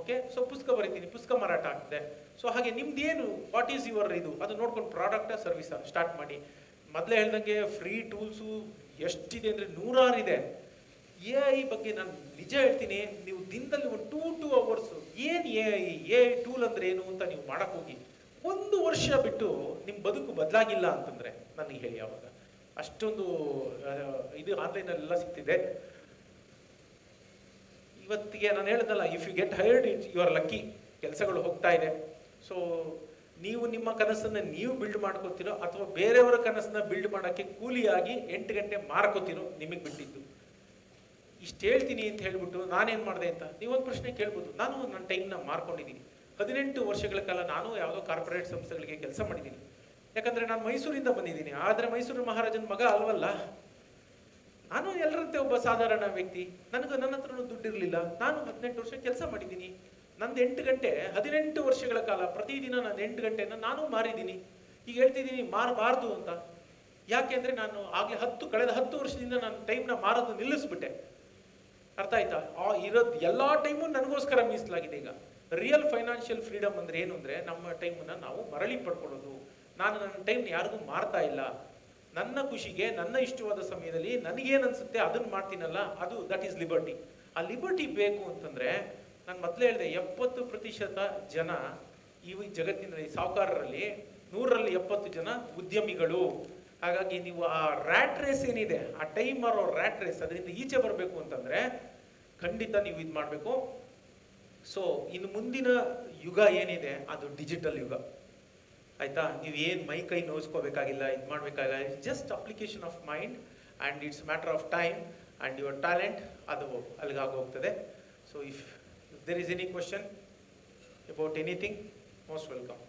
ಓಕೆ ಸೊ ಪುಸ್ತಕ ಬರೀತೀನಿ, ಪುಸ್ತಕ ಮಾರಾಟ ಆಗ್ತದೆ. ಸೊ ಹಾಗೆ ನಿಮ್ದು ಏನು ವಾಟ್ ಈಸ್ ಯುವರ್ ಇದು? ಅದು ನೋಡ್ಕೊಂಡು ಪ್ರಾಡಕ್ಟ್ ಸರ್ವಿಸ ಸ್ಟಾರ್ಟ್ ಮಾಡಿ. ಮೊದಲೇ ಹೇಳ್ದಂಗೆ ಫ್ರೀ ಟೂಲ್ಸು ಎಷ್ಟಿದೆ ಅಂದರೆ ನೂರಾರು ಇದೆ ಎ ಐ ಬಗ್ಗೆ ನಾನು ನಿಜ ಹೇಳ್ತೀನಿ, ನೀವು ದಿನದಲ್ಲಿ ಒಂದು ಟೂ ಟೂ ಅವರ್ಸು ಏನು A I A I tool ಅಂದ್ರೆ ಏನು ಅಂತ ನೀವು ಮಾಡಕ್ಕೆ ಹೋಗಿ, ಒಂದು ವರ್ಷ ಬಿಟ್ಟು ನಿಮ್ಮ ಬದುಕು ಬದಲಾಗಿಲ್ಲ ಅಂತಂದರೆ ನನಗೆ ಹೇಳಿ ಯಾವಾಗ. ಅಷ್ಟೊಂದು ಇದು ಆನ್ಲೈನಲ್ಲೆಲ್ಲ ಸಿಗ್ತಿದೆ. ಇವತ್ತಿಗೆ ನಾನು ಹೇಳ್ದಲ್ಲ if you get hired it you are lucky ಕೆಲಸಗಳು ಹೋಗ್ತಾ ಇದೆ. ಸೊ ನೀವು ನಿಮ್ಮ ಕನಸನ್ನು ನೀವು ಬಿಲ್ಡ್ ಮಾಡ್ಕೋತಿರೋ ಅಥವಾ ಬೇರೆಯವರ ಕನಸನ್ನ ಬಿಲ್ಡ್ ಮಾಡೋಕ್ಕೆ ಕೂಲಿಯಾಗಿ ಎಂಟು ಗಂಟೆ ಮಾರ್ಕೋತಿರೋ ನಿಮಗೆ ಬಿಟ್ಟಿದ್ದು. ಇಷ್ಟು ಹೇಳ್ತೀನಿ ಅಂತ ಹೇಳಿಬಿಟ್ಟು ನಾನೇನು ಮಾಡಿದೆ ಅಂತ? ನೀವೊಂದು ಪ್ರಶ್ನೆ ಕೇಳ್ಬೋದು. ನಾನು ನನ್ನ ಟೈಮ್ನ ಮಾರ್ಕೊಂಡಿದ್ದೀನಿ ಹದಿನೆಂಟು ವರ್ಷಗಳ ಕಾಲ ನಾನು ಯಾವುದೋ ಕಾರ್ಪೊರೇಟ್ ಸಂಸ್ಥೆಗಳಿಗೆ ಕೆಲಸ ಮಾಡಿದ್ದೀನಿ ಯಾಕಂದರೆ ನಾನು ಮೈಸೂರಿಂದ ಬಂದಿದ್ದೀನಿ ಆದರೆ ಮೈಸೂರು ಮಹಾರಾಜನ ಮಗ ಅಲ್ವಲ್ಲ? ನಾನು ಎಲ್ಲರಂತೆ ಒಬ್ಬ ಸಾಧಾರಣ ವ್ಯಕ್ತಿ. ನನಗೆ ನನ್ನ ಹತ್ರನೂ ದುಡ್ಡಿರಲಿಲ್ಲ. ನಾನು ಹದಿನೆಂಟು ವರ್ಷ ಕೆಲಸ ಮಾಡಿದ್ದೀನಿ. ನಂದು ಎಂಟು ಗಂಟೆ, ಹದಿನೆಂಟು ವರ್ಷಗಳ ಕಾಲ ಪ್ರತಿದಿನ ನಾನು ಎಂಟು ಗಂಟೆಯನ್ನು ನಾನು ಮಾರಿದ್ದೀನಿ. ಈಗ ಹೇಳ್ತಿದ್ದೀನಿ, ಮಾರಬಾರ್ದು ಅಂತ. ಯಾಕೆಂದ್ರೆ ನಾನು ಆಗ್ಲೇ ಹತ್ತು, ಕಳೆದ ಹತ್ತು ವರ್ಷದಿಂದ ನಾನು ಟೈಮ್ನ ಮಾರೋದು ನಿಲ್ಲಿಸ್ಬಿಟ್ಟೆ. ಅರ್ಥ ಆಯ್ತಾ? ಆ ಇರೋದು ಎಲ್ಲ ಟೈಮು ನನಗೋಸ್ಕರ ಮೀಸಲಾಗಿದೆ ಈಗ. ರಿಯಲ್ ಫೈನಾನ್ಷಿಯಲ್ ಫ್ರೀಡಮ್ ಅಂದ್ರೆ ಏನು ಅಂದ್ರೆ ನಮ್ಮ ಟೈಮನ್ನು ನಾವು ಮರಳಿ ಪಡ್ಕೊಳ್ಳೋದು. ನಾನು ನನ್ನ ಟೈಮ್ನ ಯಾರಿಗೂ ಮಾರ್ತಾ ಇಲ್ಲ. ನನ್ನ ಖುಷಿಗೆ, ನನ್ನ ಇಷ್ಟವಾದ ಸಮಯದಲ್ಲಿ ನನಗೇನು ಅನ್ಸುತ್ತೆ ಅದನ್ನ ಮಾಡ್ತೀನಲ್ಲ, ಅದು ದಟ್ ಈಸ್ ಲಿಬರ್ಟಿ ಆ ಲಿಬರ್ಟಿ ಬೇಕು ಅಂತಂದರೆ ನಾನು ಮೊದಲೇ ಹೇಳಿದೆ, ಎಪ್ಪತ್ತು ಪ್ರತಿಶತ ಜನ ಈ ಜಗತ್ತಿನಲ್ಲಿ, ಸಾಹುಕಾರರಲ್ಲಿ, ನೂರರಲ್ಲಿ ಎಪ್ಪತ್ತು ಜನ ಉದ್ಯಮಿಗಳು. ಹಾಗಾಗಿ ನೀವು ಆ ರ್ಯಾಟ್ ರೇಸ್ ಏನಿದೆ, ಆ ಟೈಮ್ ಮಾರೋ ರ್ಯಾಟ್ ರೇಸ್ ಅದರಿಂದ ಈಚೆ ಬರಬೇಕು ಅಂತಂದರೆ ಖಂಡಿತ ನೀವು ಇದು ಮಾಡಬೇಕು ಸೊ ಇನ್ನು ಮುಂದಿನ ಯುಗ ಏನಿದೆ, ಅದು ಡಿಜಿಟಲ್ ಯುಗ. ಆಯಿತಾ? ನೀವು ಏನು ಮೈ ಕೈ ನೋಯಿಸ್ಕೋಬೇಕಾಗಿಲ್ಲ, ಇದು ಮಾಡಬೇಕಾಗಿಲ್ಲ it's just application of mind and it's matter of time and your talent ಅದು ಅಲ್ಲಿಗೆ ಆಗೋಗ್ತದೆ so if if is any question about anything most welcome